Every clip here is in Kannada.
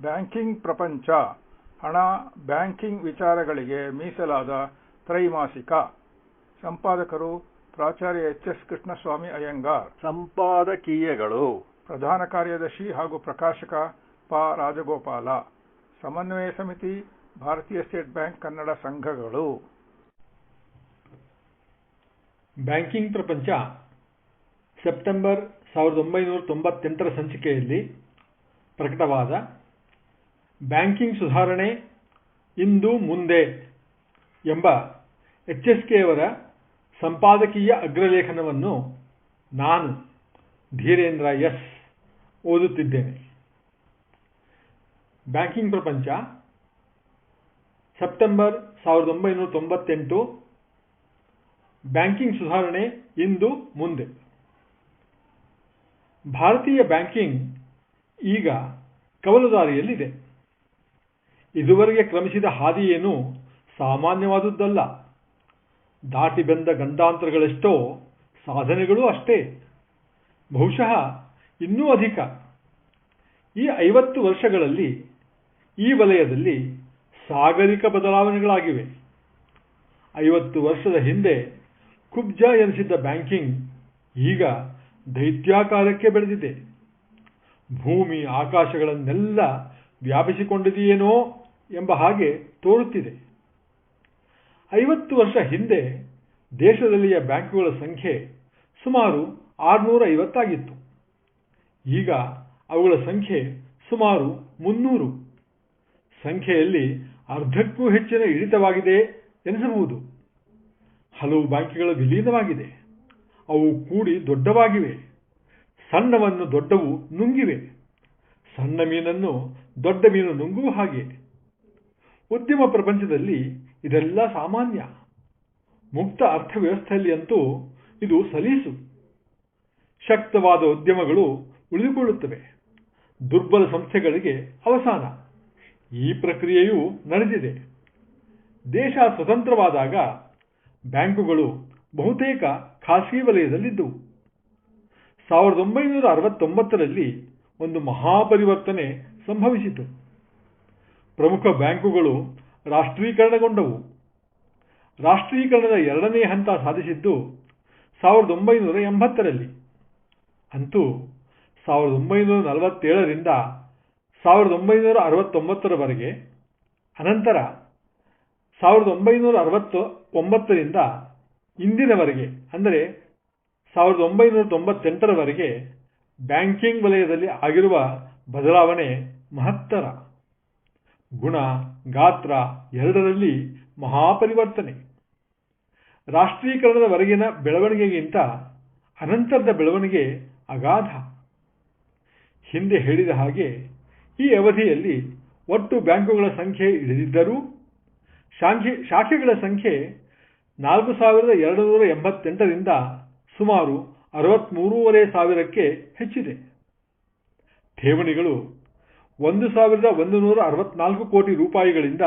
ಬ್ಯಾಂಕಿಂಗ್ ಪ್ರಪಂಚ. ಹಣ ಬ್ಯಾಂಕಿಂಗ್ ವಿಚಾರಗಳಿಗೆ ಮೀಸಲಾದ ತ್ರೈಮಾಸಿಕ. ಸಂಪಾದಕರು ಪ್ರಾಚಾರ್ಯ ಎಚ್ ಎಸ್ ಕೃಷ್ಣಸ್ವಾಮಿ ಅಯ್ಯಂಗಾರ್. ಸಂಪಾದಕೀಯಗಳು. ಪ್ರಧಾನ ಕಾರ್ಯದರ್ಶಿ ಹಾಗೂ ಪ್ರಕಾಶಕ ಪ ರಾಜಗೋಪಾಲ. ಸಮನ್ವಯ ಸಮಿತಿ ಭಾರತೀಯ ಸ್ಟೇಟ್ ಬ್ಯಾಂಕ್ ಕನ್ನಡ ಸಂಘಗಳು. ಬ್ಯಾಂಕಿಂಗ್ ಪ್ರಪಂಚ. ಸೆಪ್ಟೆಂಬರ್ ಸಾವಿರದ ಒಂಬೈನೂರ ತೊಂಬತ್ತೆಂಟರ ಸಂಚಿಕೆಯಲ್ಲಿ ಪ್ರಕಟವಾದ ಬ್ಯಾಂಕಿಂಗ್ ಸುಧಾರಣೆ ಇಂದು ಮುಂದೆ ಎಂಬ ಎಚ್ ಎಸ್ ಕೆಯವರ ಸಂಪಾದಕೀಯ ಅಗ್ರಲೇಖನವನ್ನು ನಾನು ಧೀರೇಂದ್ರ ಎಸ್ ಓದುತ್ತಿದ್ದೇನೆ. ಬ್ಯಾಂಕಿಂಗ್ ಪ್ರಪಂಚ, ಸೆಪ್ಟೆಂಬರ್ ಸಾವಿರದ ಒಂಬೈನೂರ ತೊಂಬತ್ತೆಂಟು, ಬ್ಯಾಂಕಿಂಗ್ ಸುಧಾರಣೆ ಇಂದು ಮುಂದೆ. ಭಾರತೀಯ ಬ್ಯಾಂಕಿಂಗ್ ಈಗ ಕವಲುದಾರಿಯಲ್ಲಿದೆ. ಇದುವರೆಗೆ ಕ್ರಮಿಸಿದ ಹಾದಿಯೇನು ಸಾಮಾನ್ಯವಾದುದಲ್ಲ ದಾಟಿ ಬಂದ ಗಂಡಾಂತರಗಳೆಷ್ಟೋ, ಸಾಧನೆಗಳೂ ಅಷ್ಟೇ. ಬಹುಶಃ ಇನ್ನೂ ಅಧಿಕ. ಈ ಐವತ್ತು ವರ್ಷಗಳಲ್ಲಿ ಈ ವಲಯದಲ್ಲಿ ಸಾಗರಿಕ ಬದಲಾವಣೆಗಳಾಗಿವೆ. ಐವತ್ತು ವರ್ಷದ ಹಿಂದೆ ಕುಬ್ಜ ಎನಿಸಿದ್ದ ಬ್ಯಾಂಕಿಂಗ್ ಈಗ ದೈತ್ಯಾಕಾರಕ್ಕೆ ಬೆಳೆದಿದೆ. ಭೂಮಿ, ಆಕಾಶಗಳನ್ನೆಲ್ಲ ವ್ಯಾಪಿಸಿಕೊಂಡಿದೆಯೇನೋ? ಎಂಬ ಹಾಗೆ ತೋರುತ್ತಿದೆ. ಐವತ್ತು ವರ್ಷ ಹಿಂದೆ ದೇಶದಲ್ಲಿಯ ಬ್ಯಾಂಕುಗಳ ಸಂಖ್ಯೆ ಸುಮಾರು ಆರುನೂರ ಐವತ್ತಾಗಿತ್ತು ಈಗ ಅವುಗಳ ಸಂಖ್ಯೆ ಸುಮಾರು ಮುನ್ನೂರು. ಸಂಖ್ಯೆಯಲ್ಲಿ ಅರ್ಧಕ್ಕೂ ಹೆಚ್ಚಿನ ಇಳಿತವಾಗಿದೆ ಎನಿಸಬಹುದು. ಹಲವು ಬ್ಯಾಂಕುಗಳು ವಿಲೀನವಾಗಿದೆ. ಅವು ಕೂಡಿ ದೊಡ್ಡವಾಗಿವೆ. ಸಣ್ಣವನ್ನು ದೊಡ್ಡವು ನುಂಗಿವೆ. ಸಣ್ಣ ಮೀನನ್ನು ದೊಡ್ಡ ಮೀನು ನುಂಗುವ ಹಾಗೆ. ಉದ್ಯಮ ಪ್ರಪಂಚದಲ್ಲಿ ಇದೆಲ್ಲ ಸಾಮಾನ್ಯ. ಮುಕ್ತ ಅರ್ಥವ್ಯವಸ್ಥೆಯಲ್ಲಿ ಅಂತೂ ಇದು ಸಲೀಸು. ಶಕ್ತವಾದ ಉದ್ಯಮಗಳು ಉಳಿದುಕೊಳ್ಳುತ್ತವೆ. ದುರ್ಬಲ ಸಂಸ್ಥೆಗಳಿಗೆ ಅವಸಾನ. ಈ ಪ್ರಕ್ರಿಯೆಯು ನಡೆದಿದೆ. ದೇಶ ಸ್ವತಂತ್ರವಾದಾಗ ಬ್ಯಾಂಕುಗಳು ಬಹುತೇಕ ಖಾಸಗಿ ವಲಯದಲ್ಲಿದ್ದವು ಸಾವಿರದ ಒಂಬೈನೂರ ಅರವತ್ತೊಂಬತ್ತರಲ್ಲಿ ಒಂದು ಮಹಾಪರಿವರ್ತನೆ ಸಂಭವಿಸಿತು. ಪ್ರಮುಖ ಬ್ಯಾಂಕುಗಳು ರಾಷ್ಟ್ರೀಕರಣಗೊಂಡವು. ರಾಷ್ಟ್ರೀಕರಣದ ಎರಡನೇ ಹಂತ ಸಾಧಿಸಿದ್ದು ಸಾವಿರದ ಒಂಬೈನೂರ ಎಂಬತ್ತರಲ್ಲಿ. ಅಂತೂ ಸಾವಿರದ ಒಂಬೈನೂರ ನಲವತ್ತೇಳರಿಂದ ಸಾವಿರದ ಒಂಬೈನೂರ ಅರವತ್ತೊಂಬತ್ತರವರೆಗೆ. ಅನಂತರ ಸಾವಿರದ ಒಂಬೈನೂರ ಅರವತ್ತ ಒಂಬತ್ತರಿಂದ ಇಂದಿನವರೆಗೆ, ಅಂದರೆ ಸಾವಿರದ ಒಂಬೈನೂರ ತೊಂಬತ್ತೆಂಟರವರೆಗೆ ಬ್ಯಾಂಕಿಂಗ್ ವಲಯದಲ್ಲಿ ಆಗಿರುವ ಬದಲಾವಣೆ ಮಹತ್ತರ. ಗುಣ, ಗಾತ್ರ ಎರಡರಲ್ಲಿ ಮಹಾಪರಿವರ್ತನೆ. ರಾಷ್ಟ್ರೀಕರಣದವರೆಗಿನ ಬೆಳವಣಿಗೆಗಿಂತ ಅನಂತರದ ಬೆಳವಣಿಗೆ ಅಗಾಧ. ಹಿಂದೆ ಹೇಳಿದ ಹಾಗೆ, ಈ ಅವಧಿಯಲ್ಲಿ ಒಟ್ಟು ಬ್ಯಾಂಕುಗಳ ಸಂಖ್ಯೆ ಇಳಿದಿದ್ದರೂ ಶಾಖೆಗಳ ಸಂಖ್ಯೆ ನಾಲ್ಕು ಸಾವಿರದ ಎರಡು ನೂರ ಎಂಬತ್ತೆಂಟರಿಂದ ಸುಮಾರು ಅರವತ್ತ್ಮೂರೂವರೆ ಸಾವಿರಕ್ಕೆ ಹೆಚ್ಚಿದೆ. ಠೇವಣಿಗಳು ಒಂದು ಸಾವಿರದ ಒಂದು ನೂರ ಅರವತ್ನಾಲ್ಕು ಕೋಟಿ ರೂಪಾಯಿಗಳಿಂದ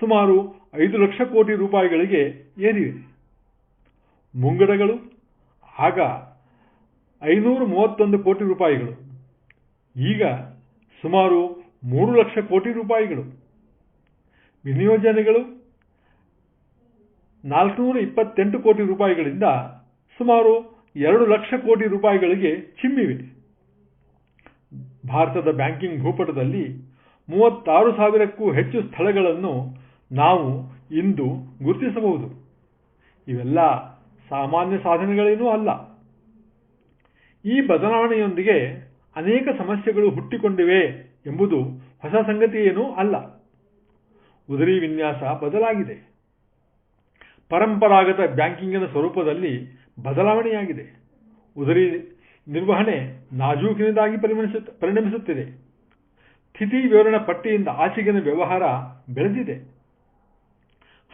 ಸುಮಾರು ಐದು ಲಕ್ಷ ಕೋಟಿ ರೂಪಾಯಿಗಳಿಗೆ ಏರಿವೆ ಮುಂಗಡಗಳು, ಆಗ ಐನೂರ ಮೂವತ್ತೊಂದು ಕೋಟಿ ರೂಪಾಯಿಗಳು, ಈಗ ಸುಮಾರು ಮೂರು ಲಕ್ಷ ಕೋಟಿ ರೂಪಾಯಿಗಳು. ವಿನಿಯೋಜನೆಗಳು ನಾಲ್ಕುನೂರ ಇಪ್ಪತ್ತೆಂಟು ಕೋಟಿ ರೂಪಾಯಿಗಳಿಂದ ಸುಮಾರು ಎರಡು ಲಕ್ಷ ಕೋಟಿ ರೂಪಾಯಿಗಳಿಗೆ ಚಿಮ್ಮಿವೆ. ಭಾರತದ ಬ್ಯಾಂಕಿಂಗ್ ಭೂಪಟದಲ್ಲಿ ಮೂವತ್ತಾರು ಸಾವಿರಕ್ಕೂ ಹೆಚ್ಚು ಸ್ಥಳಗಳನ್ನು ನಾವು ಇಂದು ಗುರುತಿಸಬಹುದು. ಇವೆಲ್ಲ ಸಾಮಾನ್ಯ ಸಾಧನೆಗಳೇನೂ ಅಲ್ಲ. ಈ ಬದಲಾವಣೆಯೊಂದಿಗೆ ಅನೇಕ ಸಮಸ್ಯೆಗಳು ಹುಟ್ಟಿಕೊಂಡಿವೆ ಎಂಬುದು ಹೊಸ ಸಂಗತಿಯೇನೂ ಅಲ್ಲ. ಉದರಿ ವಿನ್ಯಾಸ ಬದಲಾಗಿದೆ. ಪರಂಪರಾಗತ ಬ್ಯಾಂಕಿಂಗಿನ ಸ್ವರೂಪದಲ್ಲಿ ಬದಲಾವಣೆಯಾಗಿದೆ. ಉದರಿ ನಿರ್ವಹಣೆ ನಾಜೂಕಿನದಾಗಿ ಪರಿಣಮಿಸುತ್ತಿದೆ. ಸ್ಥಿತಿ ವಿವರಣ ಪಟ್ಟಿಯಿಂದ ಆಚೆಗಿನ ವ್ಯವಹಾರ ಬೆಳೆದಿದೆ.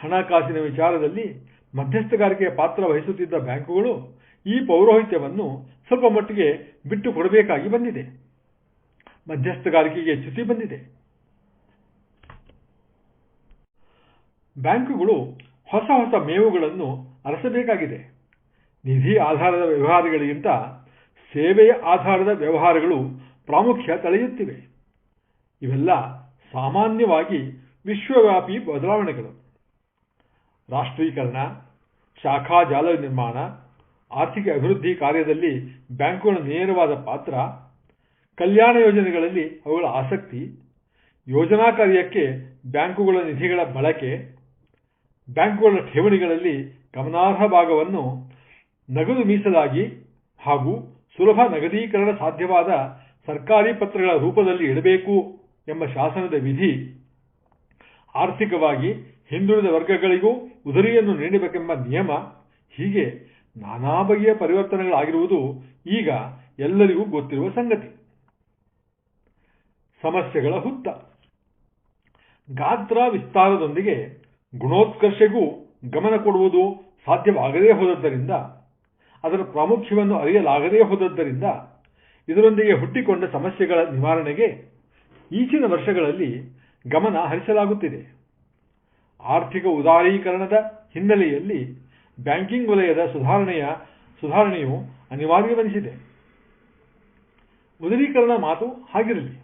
ಹಣಕಾಸಿನ ವಿಚಾರದಲ್ಲಿ ಮಧ್ಯಸ್ಥಗಾರಿಕೆಯ ಪಾತ್ರ ವಹಿಸುತ್ತಿದ್ದ ಬ್ಯಾಂಕುಗಳು ಈ ಪೌರೋಹಿತ್ಯವನ್ನು ಸ್ವಲ್ಪ ಮಟ್ಟಿಗೆ ಬಿಟ್ಟು ಕೊಡಬೇಕಾಗಿ ಬಂದಿದೆ. ಮಧ್ಯಸ್ಥಗಾರಿಕೆಗೆ ಚ್ಯುತಿ ಬಂದಿದೆ. ಬ್ಯಾಂಕುಗಳು ಹೊಸ ಹೊಸ ಮೇವುಗಳನ್ನು ಅರಸಬೇಕಾಗಿದೆ. ನಿಧಿ ಆಧಾರದ ವ್ಯವಹಾರಗಳಿಗಿಂತ ಸೇವೆಯ ಆಧಾರದ ವ್ಯವಹಾರಗಳು ಪ್ರಾಮುಖ್ಯ ತಳೆಯುತ್ತಿವೆ. ಇವೆಲ್ಲ ಸಾಮಾನ್ಯವಾಗಿ ವಿಶ್ವವ್ಯಾಪಿ ಬದಲಾವಣೆಗಳು. ರಾಷ್ಟ್ರೀಕರಣ, ಶಾಖಾ ಜಾಲ ನಿರ್ಮಾಣ, ಆರ್ಥಿಕ ಅಭಿವೃದ್ಧಿ ಕಾರ್ಯದಲ್ಲಿ ಬ್ಯಾಂಕುಗಳ ನೇರವಾದ ಪಾತ್ರ, ಕಲ್ಯಾಣ ಯೋಜನೆಗಳಲ್ಲಿ ಅವುಗಳ ಆಸಕ್ತಿ, ಯೋಜನಾ ಕಾರ್ಯಕ್ಕೆ ಬ್ಯಾಂಕುಗಳ ನಿಧಿಗಳ ಬಳಕೆ, ಬ್ಯಾಂಕುಗಳ ಠೇವಣಿಗಳಲ್ಲಿ ಗಮನಾರ್ಹ ಭಾಗವನ್ನು ನಗದು ಮೀಸಲಾಗಿ ಹಾಗೂ ಸುಲಭ ನಗದೀಕರಣ ಸಾಧ್ಯವಾದ ಸರ್ಕಾರಿ ಪತ್ರಗಳ ರೂಪದಲ್ಲಿ ಇಡಬೇಕು ಎಂಬ ಶಾಸನದ ವಿಧಿ ಆರ್ಥಿಕವಾಗಿ ಹಿಂದುಳಿದ ವರ್ಗಗಳಿಗೂ ಉದರಿಯನ್ನು ನೀಡಬೇಕೆಂಬ ನಿಯಮ, ಹೀಗೆ ನಾನಾ ಬಗೆಯ ಪರಿವರ್ತನೆಗಳಾಗಿರುವುದು ಈಗ ಎಲ್ಲರಿಗೂ ಗೊತ್ತಿರುವ ಸಂಗತಿ. ಸಮಸ್ಯೆಗಳ ಹುತ್ತ. ಗಾತ್ರ ವಿಸ್ತಾರದೊಂದಿಗೆ ಗುಣೋತ್ಕರ್ಷೆಗೂ ಗಮನ ಕೊಡುವುದು ಸಾಧ್ಯವಾಗದೇ ಹೋದದ್ದರಿಂದ ಅದರ ಪ್ರಾಮುಖ್ಯವನ್ನು ಅರಿಯಲಾಗದೇ ಹೋದದ್ದರಿಂದ ಇದರೊಂದಿಗೆ ಹುಟ್ಟಿಕೊಂಡ ಸಮಸ್ಯೆಗಳ ನಿವಾರಣೆಗೆ ಈಚಿನ ವರ್ಷಗಳಲ್ಲಿ ಗಮನ ಹರಿಸಲಾಗುತ್ತಿದೆ. ಆರ್ಥಿಕ ಉದಾರೀಕರಣದ ಹಿನ್ನೆಲೆಯಲ್ಲಿ ಬ್ಯಾಂಕಿಂಗ್ ವಲಯದ ಸುಧಾರಣೆಯ ಸುಧಾರಣೆಯು ಅನಿವಾರ್ಯವೆನಿಸಿದೆ. ಉದಾರೀಕರಣ ಮಾತು ಹಾಗಿರಲಿ.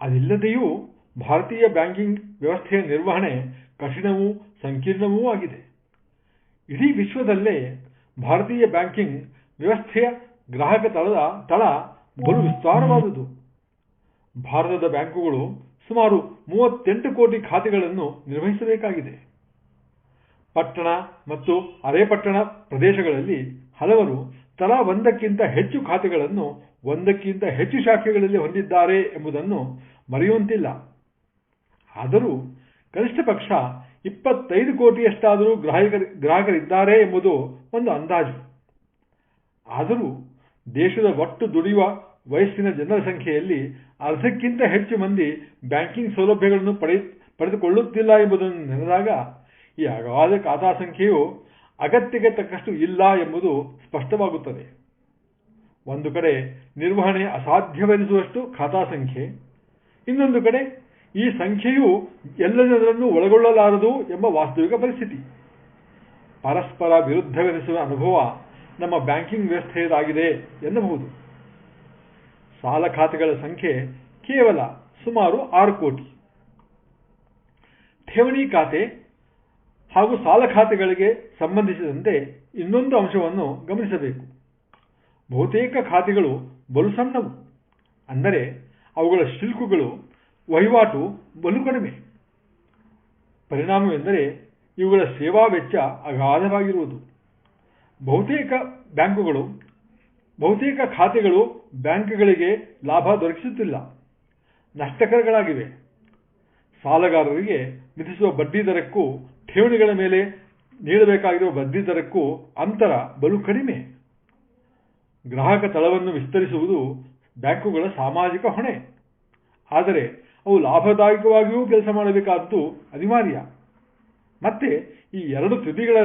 ಅದಿಲ್ಲದೆಯೂ ಭಾರತೀಯ ಬ್ಯಾಂಕಿಂಗ್ ವ್ಯವಸ್ಥೆಯ ನಿರ್ವಹಣೆ ಕಠಿಣವೂ ಸಂಕೀರ್ಣವೂ ಆಗಿದೆ. ಇಡೀ ವಿಶ್ವದಲ್ಲೇ ಭಾರತೀಯ ಬ್ಯಾಂಕಿಂಗ್ ವ್ಯವಸ್ಥೆಯ ಗ್ರಾಹಕ ತಳದ ತಳ ಬಲು ವಿಸ್ತಾರವಾದುದು ಭಾರತದ ಬ್ಯಾಂಕುಗಳು ಸುಮಾರು ಮೂವತ್ತೆಂಟು ಕೋಟಿ ಖಾತೆಗಳನ್ನು ನಿರ್ವಹಿಸಬೇಕಾಗಿದೆ. ಪಟ್ಟಣ ಮತ್ತು ಅರೆ ಪಟ್ಟಣ ಪ್ರದೇಶಗಳಲ್ಲಿ ಹಲವರು ತಲಾ ಒಂದಕ್ಕಿಂತ ಹೆಚ್ಚು ಖಾತೆಗಳನ್ನು ಒಂದಕ್ಕಿಂತ ಹೆಚ್ಚು ಶಾಖೆಗಳಲ್ಲಿ ಹೊಂದಿದ್ದಾರೆ ಎಂಬುದನ್ನು ಮರೆಯುವಂತಿಲ್ಲ. ಆದರೂ ಕನಿಷ್ಠ ಪಕ್ಷ ಇಪ್ಪತ್ತೈದು ಕೋಟಿಯಷ್ಟಾದರೂ ಗ್ರಾಹಕರು ಗ್ರಾಹಕರಿದ್ದಾರೆ ಎಂಬುದು ಒಂದು ಅಂದಾಜು. ಆದರೂ ದೇಶದ ಒಟ್ಟು ದುಡಿಯುವ ವಯಸ್ಸಿನ ಜನರ ಸಂಖ್ಯೆಯಲ್ಲಿ ಅರ್ಧಕ್ಕಿಂತ ಹೆಚ್ಚು ಮಂದಿ ಬ್ಯಾಂಕಿಂಗ್ ಸೌಲಭ್ಯಗಳನ್ನು ಪಡೆ, ಪಡೆದುಕೊಳ್ಳುತ್ತಿಲ್ಲ ಎಂಬುದನ್ನು ನೆನೆದಾಗ ಈ ಅಗವಾದ ಖಾತಾ ಸಂಖ್ಯೆಯು ಅಗತ್ಯಕ್ಕೆ ತಕ್ಕಷ್ಟು ಇಲ್ಲ ಎಂಬುದು ಸ್ಪಷ್ಟವಾಗುತ್ತದೆ. ಒಂದು ಕಡೆ ನಿರ್ವಹಣೆ ಅಸಾಧ್ಯವೆನಿಸುವಷ್ಟು ಖಾತಾ ಸಂಖ್ಯೆ ಇನ್ನೊಂದು ಕಡೆ ಈ ಸಂಖ್ಯೆಯು ಎಲ್ಲ ಜನರನ್ನು ಒಳಗೊಳ್ಳಲಾರದು ಎಂಬ ವಾಸ್ತವಿಕ ಪರಿಸ್ಥಿತಿ. ಪರಸ್ಪರ ವಿರುದ್ಧವೆನಿಸುವ ಅನುಭವ ನಮ್ಮ ಬ್ಯಾಂಕಿಂಗ್ ವ್ಯವಸ್ಥೆಯದಾಗಿದೆ ಎನ್ನಬಹುದು. ಸಾಲ ಖಾತೆಗಳ ಸಂಖ್ಯೆ ಕೇವಲ ಸುಮಾರು ಆರು ಕೋಟಿ. ಠೇವಣಿ ಖಾತೆ ಹಾಗೂ ಸಾಲ ಖಾತೆಗಳಿಗೆ ಸಂಬಂಧಿಸಿದಂತೆ ಇನ್ನೊಂದು ಅಂಶವನ್ನು ಗಮನಿಸಬೇಕು. ಬಹುತೇಕ ಖಾತೆಗಳು ಬಲು ಸಣ್ಣವು. ಅಂದರೆ ಅವುಗಳ ಶಿಲ್ಕುಗಳು ವಹಿವಾಟು ಬಲು ಕಡಿಮೆ. ಪರಿಣಾಮವೆಂದರೆ ಇವುಗಳ ಸೇವಾ ವೆಚ್ಚ ಅಗಾಧವಾಗಿರುವುದು. ಬಹುತೇಕ ಬ್ಯಾಂಕುಗಳು, ಬಹುತೇಕ ಖಾತೆಗಳು ಬ್ಯಾಂಕ್ಗಳಿಗೆ ಲಾಭ ದೊರಕಿಸುತ್ತಿಲ್ಲ. ನಷ್ಟಕರಗಳಾಗಿವೆ. ಸಾಲಗಾರರಿಗೆ ವಿಧಿಸುವ ಬಡ್ಡಿ ದರಕ್ಕೂ ಠೇವಣಿಗಳ ಮೇಲೆ ನೀಡಬೇಕಾಗಿರುವ ಬಡ್ಡಿ ದರಕ್ಕೂ ಅಂತರ ಬಲು ಕಡಿಮೆ. ಗ್ರಾಹಕ ತಳವನ್ನು ವಿಸ್ತರಿಸುವುದು ಬ್ಯಾಂಕುಗಳ ಸಾಮಾಜಿಕ ಹೊಣೆ. ಆದರೆ ಅವು ಲಾಭದಾಯಕವಾಗಿಯೂ ಕೆಲಸ ಮಾಡಬೇಕಾದ್ದು ಅನಿವಾರ್ಯ. ಮತ್ತೆ ಈ ಎರಡು ತುದಿಗಳ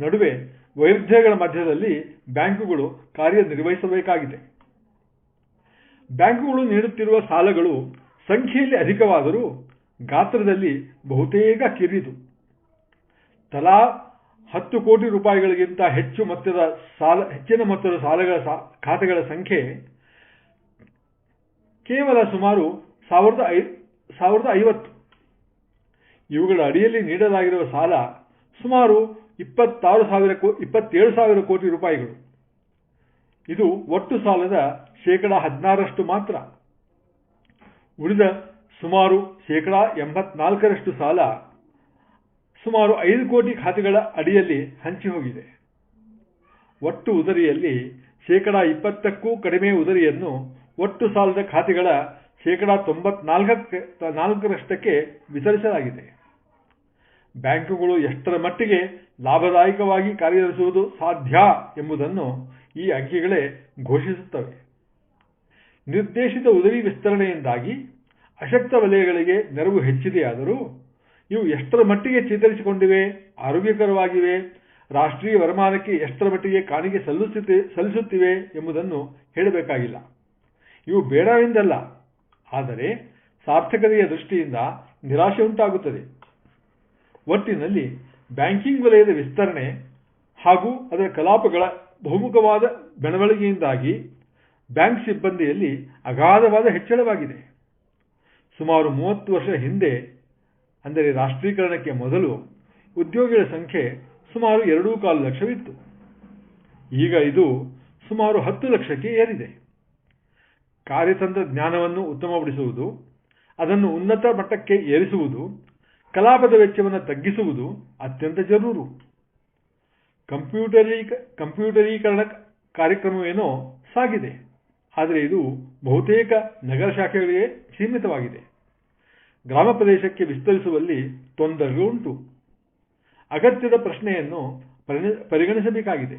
ನಡುವೆ ವೈರುಧ್ಯಗಳ ಮಧ್ಯದಲ್ಲಿ ಬ್ಯಾಂಕುಗಳು ಕಾರ್ಯನಿರ್ವಹಿಸಬೇಕಾಗಿದೆ. ಬ್ಯಾಂಕುಗಳು ನೀಡುತ್ತಿರುವ ಸಾಲಗಳು ಸಂಖ್ಯೆಯಲ್ಲಿ ಅಧಿಕವಾದರೂ ಗಾತ್ರದಲ್ಲಿ ಬಹುತೇಕ ಕಿರಿದು. ತಲಾ ಹತ್ತು ಕೋಟಿ ರೂಪಾಯಿಗಳಿಗಿಂತ ಹೆಚ್ಚು ಮೊತ್ತದ ಸಾಲ, ಹೆಚ್ಚಿನ ಮೊತ್ತದ ಸಾಲಗಳ ಖಾತೆಗಳ ಸಂಖ್ಯೆ ಕೇವಲ ಸುಮಾರು ಸಾವಿರದ ಐ ಸಾವಿರದ ಐವತ್ತು. ಇವುಗಳ ಅಡಿಯಲ್ಲಿ ನೀಡಲಾಗಿರುವ ಸಾಲ ಸುಮಾರು ಇಪ್ಪತ್ತಾರು ಸಾವಿರ ಕೋ ಇಪ್ಪತ್ತೇಳು ಸಾವಿರ ಕೋಟಿ ರೂಪಾಯಿಗಳು. ಇದು ಒಟ್ಟು ಸಾಲದ ಶೇಕಡ ಹದಿನಾರಷ್ಟು ಮಾತ್ರ. ಉಳಿದ ಸುಮಾರು ಶೇಕಡ ಎಂಬತ್ನಾಲ್ಕರಷ್ಟು ಸಾಲ ಸುಮಾರು ಐದು ಕೋಟಿ ಖಾತೆಗಳ ಅಡಿಯಲ್ಲಿ ಹಂಚಿ ಹೋಗಿದೆ. ಒಟ್ಟು ಉದರಿಯಲ್ಲಿ ಶೇಕಡ ಇಪ್ಪತ್ತಕ್ಕೂ ಕಡಿಮೆ ಉದರಿಯನ್ನು ಒಟ್ಟು ಸಾಲದ ಖಾತೆಗಳ ಶೇಕಡ ತೊಂಬತ್ನಾಲ್ಕಕ್ಕೆ, ನಾಲ್ಕರಷ್ಟಕ್ಕೆ ವಿತರಿಸಲಾಗಿದೆ. ಬ್ಯಾಂಕುಗಳು ಎಷ್ಟರ ಮಟ್ಟಿಗೆ ಲಾಭದಾಯಕವಾಗಿ ಕಾರ್ಯನಿರ್ವಹಿಸುವುದು ಸಾಧ್ಯ ಎಂಬುದನ್ನು ಈ ಅಂಕಿಗಳೇ ಘೋಷಿಸುತ್ತವೆ. ನಿರ್ದೇಶಿತ ಉದರಿ ವಿಸ್ತರಣೆಯಿಂದಾಗಿ ಅಶಕ್ತ ವಲಯಗಳಿಗೆ ನೆರವು ಹೆಚ್ಚಿದೆಯಾದರೂ, ಇವು ಎಷ್ಟರ ಮಟ್ಟಿಗೆ ಚೇತರಿಸಿಕೊಂಡಿವೆ, ಆರೋಗ್ಯಕರವಾಗಿವೆ, ರಾಷ್ಟ್ರೀಯ ವರಮಾನಕ್ಕೆ ಎಷ್ಟರ ಮಟ್ಟಿಗೆ ಕಾಣಿಕೆ ಸಲ್ಲಿಸುತ್ತಿ, ಸಲ್ಲಿಸುತ್ತಿವೆ ಎಂಬುದನ್ನು ಹೇಳಬೇಕಾಗಿಲ್ಲ. ಇವು ಬೇಡವೆಂದಲ್ಲ ಆದರೆ ಸಾರ್ಥಕತೆಯ ದೃಷ್ಟಿಯಿಂದ ನಿರಾಶೆ ಉಂಟಾಗುತ್ತದೆ. ಒಟ್ಟಿನಲ್ಲಿ ಬ್ಯಾಂಕಿಂಗ್ ವಲಯದ ವಿಸ್ತರಣೆ ಹಾಗೂ ಅದರ ಕಲಾಪಗಳ ಬಹುಮುಖವಾದ ಬೆಳವಣಿಗೆಯಿಂದಾಗಿ ಬ್ಯಾಂಕ್ ಸಿಬ್ಬಂದಿಯಲ್ಲಿ ಅಗಾಧವಾದ ಹೆಚ್ಚಳವಾಗಿದೆ. ಸುಮಾರು ಮೂವತ್ತು ವರ್ಷ ಹಿಂದೆ, ಅಂದರೆ ರಾಷ್ಟ್ರೀಕರಣಕ್ಕೆ ಮೊದಲು, ಉದ್ಯೋಗಿಗಳ ಸಂಖ್ಯೆ ಸುಮಾರು ಎರಡೂ ಕಾಲು ಲಕ್ಷವಿತ್ತು. ಈಗ ಇದು ಸುಮಾರು ಹತ್ತು ಲಕ್ಷಕ್ಕೆ ಏರಿದೆ. ಕಾರ್ಯತಂತ್ರ ಜ್ಞಾನವನ್ನು ಉತ್ತಮಪಡಿಸುವುದು ಅದನ್ನು ಉನ್ನತ ಮಟ್ಟಕ್ಕೆ ಏರಿಸುವುದು, ಕಲಾಪದ ವೆಚ್ಚವನ್ನು ತಗ್ಗಿಸುವುದು ಅತ್ಯಂತ ಜರೂರು. ಕಂಪ್ಯೂಟರೀ, ಕಂಪ್ಯೂಟರೀಕರಣ ಕಾರ್ಯಕ್ರಮವೇನೋ ಸಾಗಿದೆ, ಆದರೆ ಇದು ಬಹುತೇಕ ನಗರ ಶಾಖೆಗಳಿಗೆ ಸೀಮಿತವಾಗಿದೆ. ಗ್ರಾಮ ಪ್ರದೇಶಕ್ಕೆ ವಿಸ್ತರಿಸುವಲ್ಲಿ ತೊಂದರೆಗಳು ಉಂಟು. ಅಗತ್ಯದ ಪ್ರಶ್ನೆಯನ್ನು ಪರಿಗಣಿಸಬೇಕಾಗಿದೆ.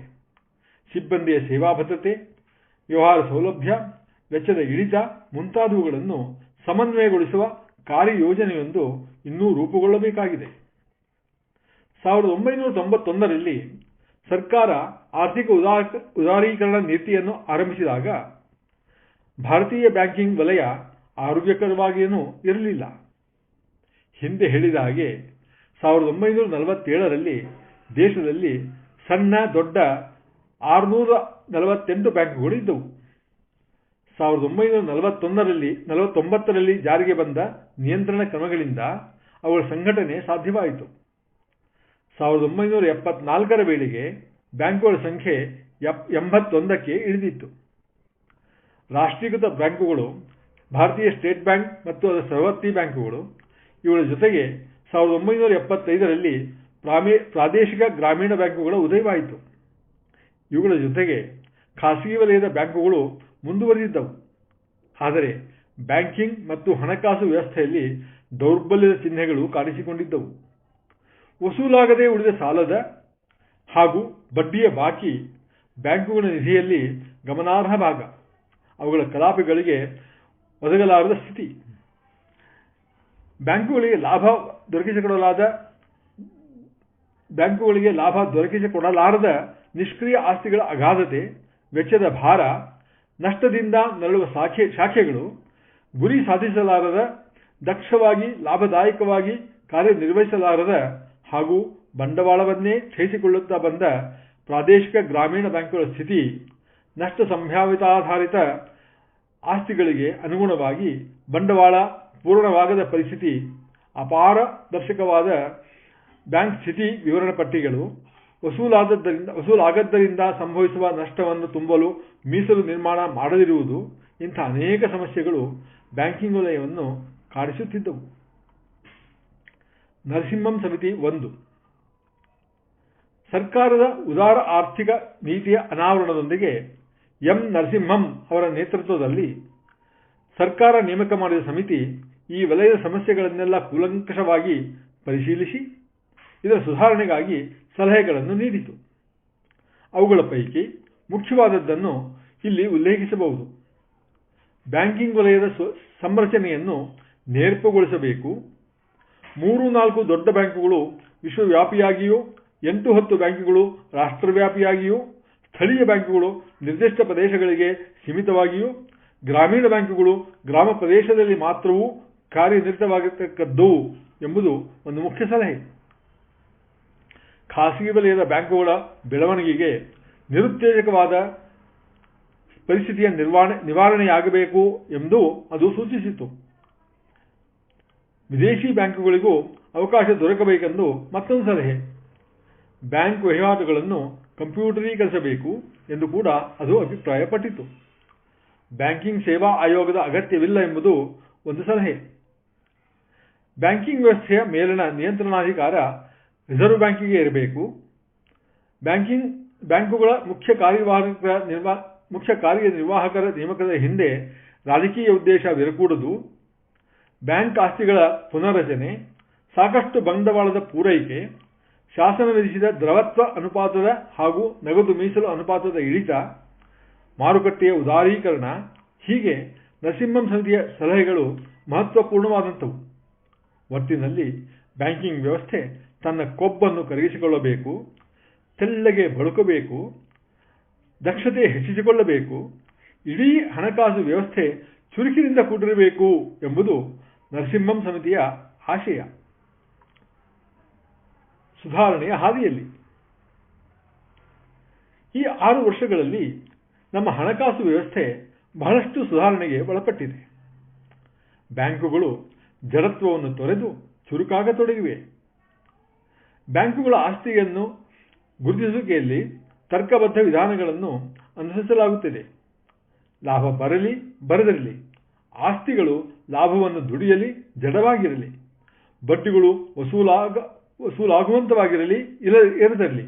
ಸಿಬ್ಬಂದಿಯ ಸೇವಾ ಭದ್ರತೆ, ವ್ಯವಹಾರ ಸೌಲಭ್ಯ ವೆಚ್ಚದ ಇಳಿತ ಮುಂತಾದವುಗಳನ್ನು ಸಮನ್ವಯಗೊಳಿಸುವ ಕಾರ್ಯಯೋಜನೆಯೊಂದು ಇನ್ನೂ ರೂಪುಗೊಳ್ಳಬೇಕಾಗಿದೆ. ಸಾವಿರದ ಒಂಬೈನೂರ ತೊಂಬತ್ತೊಂದರಲ್ಲಿ ಸರ್ಕಾರ ಆರ್ಥಿಕ ಉದಾರೀಕರಣ ನೀತಿಯನ್ನು ಆರಂಭಿಸಿದಾಗ ಭಾರತೀಯ ಬ್ಯಾಂಕಿಂಗ್ ವಲಯ ಆರೋಗ್ಯಕರವಾಗಿಯೂ ಇರಲಿಲ್ಲ. ಹಿಂದೆ ಹೇಳಿದ ಹಾಗೆ ಸಾವಿರದ ಒಂಬೈನೂರ ನಲವತ್ತೇಳರಲ್ಲಿ ದೇಶದಲ್ಲಿ ಸಣ್ಣ, ದೊಡ್ಡ ಆರುನೂರ ನಲವತ್ತೆಂಟು ಬ್ಯಾಂಕುಗಳು ಇದ್ದವು. ಸಾವಿರದ ಒಂಬೈನೂರ ನಲವತ್ತೊಂದರಲ್ಲಿ, ನಲವತ್ತೊಂಬತ್ತರಲ್ಲಿ ಜಾರಿಗೆ ಬಂದ ನಿಯಂತ್ರಣ ಕ್ರಮಗಳಿಂದ ಅವುಗಳ ಸಂಘಟನೆ ಸಾಧ್ಯವಾಯಿತು. ಸಾವಿರದ ಒಂಬೈನೂರ ಎಪ್ಪತ್ನಾಲ್ಕರ ವೇಳೆಗೆ ಬ್ಯಾಂಕುಗಳ ಸಂಖ್ಯೆ ಎಂಬತ್ತೊಂದಕ್ಕೆ ಇಳಿದಿತ್ತು. ರಾಷ್ಟ್ರೀಕೃತ ಬ್ಯಾಂಕುಗಳು, ಭಾರತೀಯ ಸ್ಟೇಟ್ ಬ್ಯಾಂಕ್ ಮತ್ತು ಅದರ ಸರ್ವತ್ತಿ ಬ್ಯಾಂಕುಗಳು, ಇವುಗಳ ಜೊತೆಗೆ ಸಾವಿರದ ಒಂಬೈನೂರ ಎಪ್ಪತ್ತೈದರಲ್ಲಿ ಪ್ರಾದೇಶಿಕ ಗ್ರಾಮೀಣ ಬ್ಯಾಂಕುಗಳ ಉದಯವಾಯಿತು. ಇವುಗಳ ಜೊತೆಗೆ ಖಾಸಗಿ ವಲಯದ ಬ್ಯಾಂಕುಗಳು ಮುಂದುವರಿದಿದ್ದವು. ಆದರೆ ಬ್ಯಾಂಕಿಂಗ್ ಮತ್ತು ಹಣಕಾಸು ವ್ಯವಸ್ಥೆಯಲ್ಲಿ ದೌರ್ಬಲ್ಯದ ಚಿಹ್ನೆಗಳು ಕಾಣಿಸಿಕೊಂಡಿದ್ದವು. ವಸೂಲಾಗದೆ ಉಳಿದ ಸಾಲದ ಹಾಗೂ ಬಡ್ಡಿಯ ಬಾಕಿ ಬ್ಯಾಂಕುಗಳ ನಿಧಿಯಲ್ಲಿ ಗಮನಾರ್ಹ ಭಾಗ. ಅವುಗಳ ಕಲಾಪಗಳಿಗೆ ಒದಗಲಾರದ ಸ್ಥಿತಿ. ಬ್ಯಾಂಕುಗಳಿಗೆ ಲಾಭ ದೊರಕಿಸಿಕೊಡಲಾದ ಬ್ಯಾಂಕುಗಳಿಗೆ ಲಾಭ ದೊರಕಿಸಿಕೊಡಲಾರದ ನಿಷ್ಕ್ರಿಯ ಆಸ್ತಿಗಳ ಅಗಾಧತೆ, ವೆಚ್ಚದ ಭಾರ ನಷ್ಟದಿಂದ ನರಳುವ ಶಾಖೆ ಶಾಖೆಗಳು ಗುರಿ ಸಾಧಿಸಲಾರದ, ದಕ್ಷವಾಗಿ, ಲಾಭದಾಯಕವಾಗಿ ಕಾರ್ಯನಿರ್ವಹಿಸಲಾರದ ಹಾಗೂ ಬಂಡವಾಳವನ್ನೇ ಕ್ಷಯಿಸಿಕೊಳ್ಳುತ್ತಾ ಬಂದ ಪ್ರಾದೇಶಿಕ ಗ್ರಾಮೀಣ ಬ್ಯಾಂಕ್ಗಳ ಸ್ಥಿತಿ ನಷ್ಟ ಸಂಭಾವಿತಾಧಾರಿತ ಆಸ್ತಿಗಳಿಗೆ ಅನುಗುಣವಾಗಿ ಬಂಡವಾಳ ಪೂರ್ಣವಾಗದ ಪರಿಸ್ಥಿತಿ ಅಪಾರದರ್ಶಕವಾದ ಬ್ಯಾಂಕ್ ಸ್ಥಿತಿ ವಿವರಣಾ ಪಟ್ಟಿಗಳು ವಸೂಲಾದದ್ದರಿಂದ ವಸೂಲಾಗದ್ದರಿಂದ ಸಂಭವಿಸುವ ನಷ್ಟವನ್ನು ತುಂಬಲು ಮೀಸಲು ನಿರ್ಮಾಣ ಮಾಡದಿರುವುದು ಇಂಥ ಅನೇಕ ಸಮಸ್ಯೆಗಳು ಬ್ಯಾಂಕಿಂಗ್ ವಲಯವನ್ನು ಕಾಡಿಸುತ್ತಿದ್ದವು. ನರಸಿಂಹಂ ಸಮಿತಿ ಒಂದು. ಸರ್ಕಾರದ ಉದಾರ ಆರ್ಥಿಕ ನೀತಿಯ ಅನಾವರಣದೊಂದಿಗೆ ಎಂ. ನರಸಿಂಹಂ ಅವರ ನೇತೃತ್ವದಲ್ಲಿ ಸರ್ಕಾರ ನೇಮಕ ಮಾಡಿದ ಸಮಿತಿ ಈ ವಲಯದ ಸಮಸ್ಯೆಗಳನ್ನೆಲ್ಲ ಕೂಲಂಕಷವಾಗಿ ಪರಿಶೀಲಿಸಿ, ಇದರ ಸುಧಾರಣೆಗಾಗಿ ಸಲಹೆಗಳನ್ನು ನೀಡಿತು. ಅವುಗಳ ಪೈಕಿ ಮುಖ್ಯವಾದದ್ದನ್ನು ಇಲ್ಲಿ ಉಲ್ಲೇಖಿಸಬಹುದು. ಬ್ಯಾಂಕಿಂಗ್ ವಲಯದ ಸಂರಚನೆಯನ್ನು ನೇರ್ಪಗೊಳಿಸಬೇಕು. ಮೂರು ನಾಲ್ಕು ದೊಡ್ಡ ಬ್ಯಾಂಕುಗಳು ವಿಶ್ವವ್ಯಾಪಿಯಾಗಿಯೂ, ಎಂಟು ಹತ್ತು ಬ್ಯಾಂಕುಗಳು ರಾಷ್ಟ್ರವ್ಯಾಪಿಯಾಗಿಯೂ, ಸ್ಥಳೀಯ ಬ್ಯಾಂಕುಗಳು ನಿರ್ದಿಷ್ಟ ಪ್ರದೇಶಗಳಿಗೆ ಸೀಮಿತವಾಗಿಯೂ, ಗ್ರಾಮೀಣ ಬ್ಯಾಂಕುಗಳು ಗ್ರಾಮ ಪ್ರದೇಶದಲ್ಲಿ ಮಾತ್ರವೂ ಕಾರ್ಯನಿರತವಾಗಿರತಕ್ಕದ್ದು ಎಂಬುದು ಒಂದು ಮುಖ್ಯ ಸಲಹೆ. ಖಾಸಗಿ ವಲಯದ ಬ್ಯಾಂಕುಗಳ ಬೆಳವಣಿಗೆಗೆ ನಿರುತ್ತೇಜಕವಾದ ಪರಿಸ್ಥಿತಿಯ ನಿರ್ವಹಣೆ ನಿವಾರಣೆಯಾಗಬೇಕು ಎಂದು ಅದು ಸೂಚಿಸಿತು ವಿದೇಶಿ ಬ್ಯಾಂಕುಗಳಿಗೂ ಅವಕಾಶ ದೊರಕಬೇಕೆಂದು ಮತ್ತೊಂದು ಸಲಹೆ. ಬ್ಯಾಂಕ್ ವಹಿವಾಟುಗಳನ್ನು ಕಂಪ್ಯೂಟರೀಕರಿಸಬೇಕು ಎಂದು ಕೂಡ ಅದು ಅಭಿಪ್ರಾಯಪಟ್ಟಿತು ಬ್ಯಾಂಕಿಂಗ್ ಸೇವಾ ಆಯೋಗದ ಅಗತ್ಯವಿಲ್ಲ ಎಂಬುದು ಒಂದು ಸಲಹೆ. ಬ್ಯಾಂಕಿಂಗ್ ವ್ಯವಸ್ಥೆಯ ಮೇಲಿನ ನಿಯಂತ್ರಣಾಧಿಕಾರ ರಿಸರ್ವ್ ಬ್ಯಾಂಕಿಗೆ ಇರಬೇಕು. ಬ್ಯಾಂಕಿಂಗ್ ಬ್ಯಾಂಕುಗಳ ಮುಖ್ಯ ಕಾರ್ಯವಾಹಕ ನಿರ್ವಾ, ಮುಖ್ಯ ಕಾರ್ಯನಿರ್ವಾಹಕರ ನೇಮಕದ ಹಿಂದೆ ರಾಜಕೀಯ ಉದ್ದೇಶವಿರಕೂಡದು ಬ್ಯಾಂಕ್ ಆಸ್ತಿಗಳ ಪುನರ್ರಚನೆ, ಸಾಕಷ್ಟು ಬಂಡವಾಳದ ಪೂರೈಕೆ, ಶಾಸನ ವಿಧಿಸಿದ ದ್ರವತ್ವ ಅನುಪಾತದ ಹಾಗೂ ನಗದು ಮೀಸಲು ಅನುಪಾತದ ಇಳಿತ, ಮಾರುಕಟ್ಟೆಯ ಉದಾರೀಕರಣ, ಹೀಗೆ ನರಸಿಂಹಂ ಸಮಿತಿಯ ಸಲಹೆಗಳು ಮಹತ್ವಪೂರ್ಣವಾದಂಥವು. ಒಟ್ಟಿನಲ್ಲಿ ಬ್ಯಾಂಕಿಂಗ್ ವ್ಯವಸ್ಥೆ ತನ್ನ ಕೊಬ್ಬನ್ನು ಕರಗಿಸಿಕೊಳ್ಳಬೇಕು, ತೆಳ್ಳಗೆ ಬಳುಕಬೇಕು, ದಕ್ಷತೆ ಹೆಚ್ಚಿಸಿಕೊಳ್ಳಬೇಕು, ಇಡೀ ಹಣಕಾಸು ವ್ಯವಸ್ಥೆ ಚುರುಕಿನಿಂದ ಕೂಡಿರಬೇಕು ಎಂಬುದು ನರಸಿಂಹಂ ಸಮಿತಿಯ ಆಶಯ. ಸುಧಾರಣೆಯ ಹಾದಿಯಲ್ಲಿ. ಈ ಆರು ವರ್ಷಗಳಲ್ಲಿ ನಮ್ಮ ಹಣಕಾಸು ವ್ಯವಸ್ಥೆ ಬಹಳಷ್ಟು ಸುಧಾರಣೆಗೆ ಒಳಪಟ್ಟಿದೆ. ಬ್ಯಾಂಕುಗಳು ಜಡತ್ವವನ್ನು ತೊರೆದು ಚುರುಕಾಗತೊಡಗಿವೆ. ಬ್ಯಾಂಕುಗಳ ಆಸ್ತಿಯನ್ನು ಗುರುತಿಸುವಿಕೆಯಲ್ಲಿ ತರ್ಕಬದ್ಧ ವಿಧಾನಗಳನ್ನು ಅನುಸರಿಸಲಾಗುತ್ತಿದೆ. ಲಾಭ ಬರಲಿ, ಬರದಿರಲಿ. ಆಸ್ತಿಗಳು ಲಾಭವನ್ನು ದುಡಿಯಲಿ, ಜಡವಾಗಿರಲಿ. ಬಡ್ಡಿಗಳು ವಸೂಲಾಗ, ವಸೂಲಾಗುವಂತವಾಗಿರಲಿ ಇಲ್ಲ ಇರದಿರಲಿ.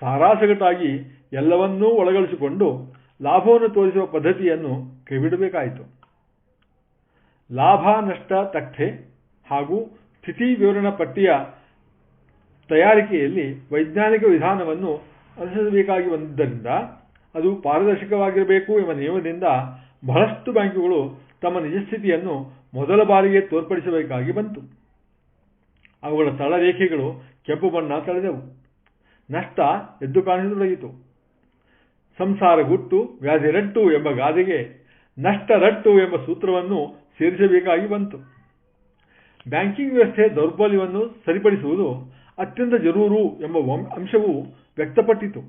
ಸಾರಾಸಗಟಾಗಿ ಎಲ್ಲವನ್ನೂ ಒಳಗಳಿಸಿಕೊಂಡು ಲಾಭವನ್ನು ತೋರಿಸುವ ಪದ್ಧತಿಯನ್ನು ಕೈಬಿಡಬೇಕಾಯಿತು. ಲಾಭ, ನಷ್ಟ ತಕ್ಕೆ ಹಾಗೂ ಸ್ಥಿತಿ ವಿವರಣ ಪಟ್ಟಿಯ ತಯಾರಿಕೆಯಲ್ಲಿ ವೈಜ್ಞಾನಿಕ ವಿಧಾನವನ್ನು ಅನುಸರಿಸಬೇಕಾಗಿ ಬಂದಿದ್ದರಿಂದ ಅದು ಪಾರದರ್ಶಕವಾಗಿರಬೇಕು ಎಂಬ ನಿಯಮದಿಂದ ಬಹಳಷ್ಟು ಬ್ಯಾಂಕುಗಳು ತಮ್ಮ ನಿಜಸ್ಥಿತಿಯನ್ನು ಮೊದಲ ಬಾರಿಗೆ ತೋರ್ಪಡಿಸಬೇಕಾಗಿ ಬಂತು. ಅವುಗಳ ತಳರೇಖೆಗಳು ಕೆಂಪು ಬಣ್ಣ ತಳೆದವು. ನಷ್ಟ ಎದ್ದು ಕಾಣಿಸತೊಡಗಿತು ಸಂಸಾರ ಗುಟ್ಟು, ವ್ಯಾಧಿ ರಟ್ಟು ಎಂಬ ಗಾದೆಗೆ ನಷ್ಟ ರಟ್ಟು ಎಂಬ ಸೂತ್ರವನ್ನು ಸೇರಿಸಬೇಕಾಗಿ ಬಂತು. ಬ್ಯಾಂಕಿಂಗ್ ವ್ಯವಸ್ಥೆ ದೌರ್ಬಲ್ಯವನ್ನು ಸರಿಪಡಿಸುವುದು ಅತ್ಯಂತ ಜರೂರು ಎಂಬ ಅಂಶವು ವ್ಯಕ್ತಪಟ್ಟಿತು.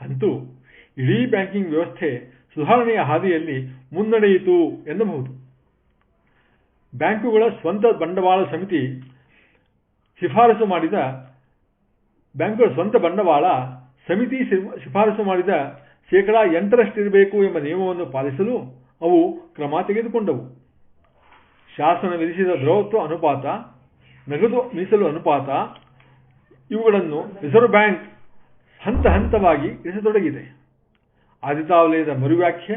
ಅಂತೂ ಇಡೀ ಬ್ಯಾಂಕಿಂಗ್ ವ್ಯವಸ್ಥೆ ಸುಧಾರಣೆಯ ಹಾದಿಯಲ್ಲಿ ಮುನ್ನಡೆಯಿತು ಎನ್ನಬಹುದು. ಬ್ಯಾಂಕುಗಳ ಸ್ವಂತ ಬಂಡವಾಳ ಸಮಿತಿ ಶಿಫಾರಸು ಮಾಡಿದ ಬ್ಯಾಂಕುಗಳ ಸ್ವಂತ ಬಂಡವಾಳ ಸಮಿತಿ ಶಿಫಾರಸು ಮಾಡಿದ ಶೇಕಡಾ ಎಂಟರಷ್ಟಿರಬೇಕು ಎಂಬ ನಿಯಮವನ್ನು ಪಾಲಿಸಲು ಅವು ಕ್ರಮ ತೆಗೆದುಕೊಂಡವು. ಶಾಸನ ವಿಧಿಸಿದ ದ್ರವತ್ವ ಅನುಪಾತ, ನಗದು ಮೀಸಲು ಅನುಪಾತ ಇವುಗಳನ್ನು ರಿಸರ್ವ್ ಬ್ಯಾಂಕ್ ಹಂತ ಹಂತವಾಗಿ ಇರಿಸತೊಡಗಿದೆ. ಆದಿತಾವಲಯದ ಮರುವ್ಯಾಖ್ಯೆ,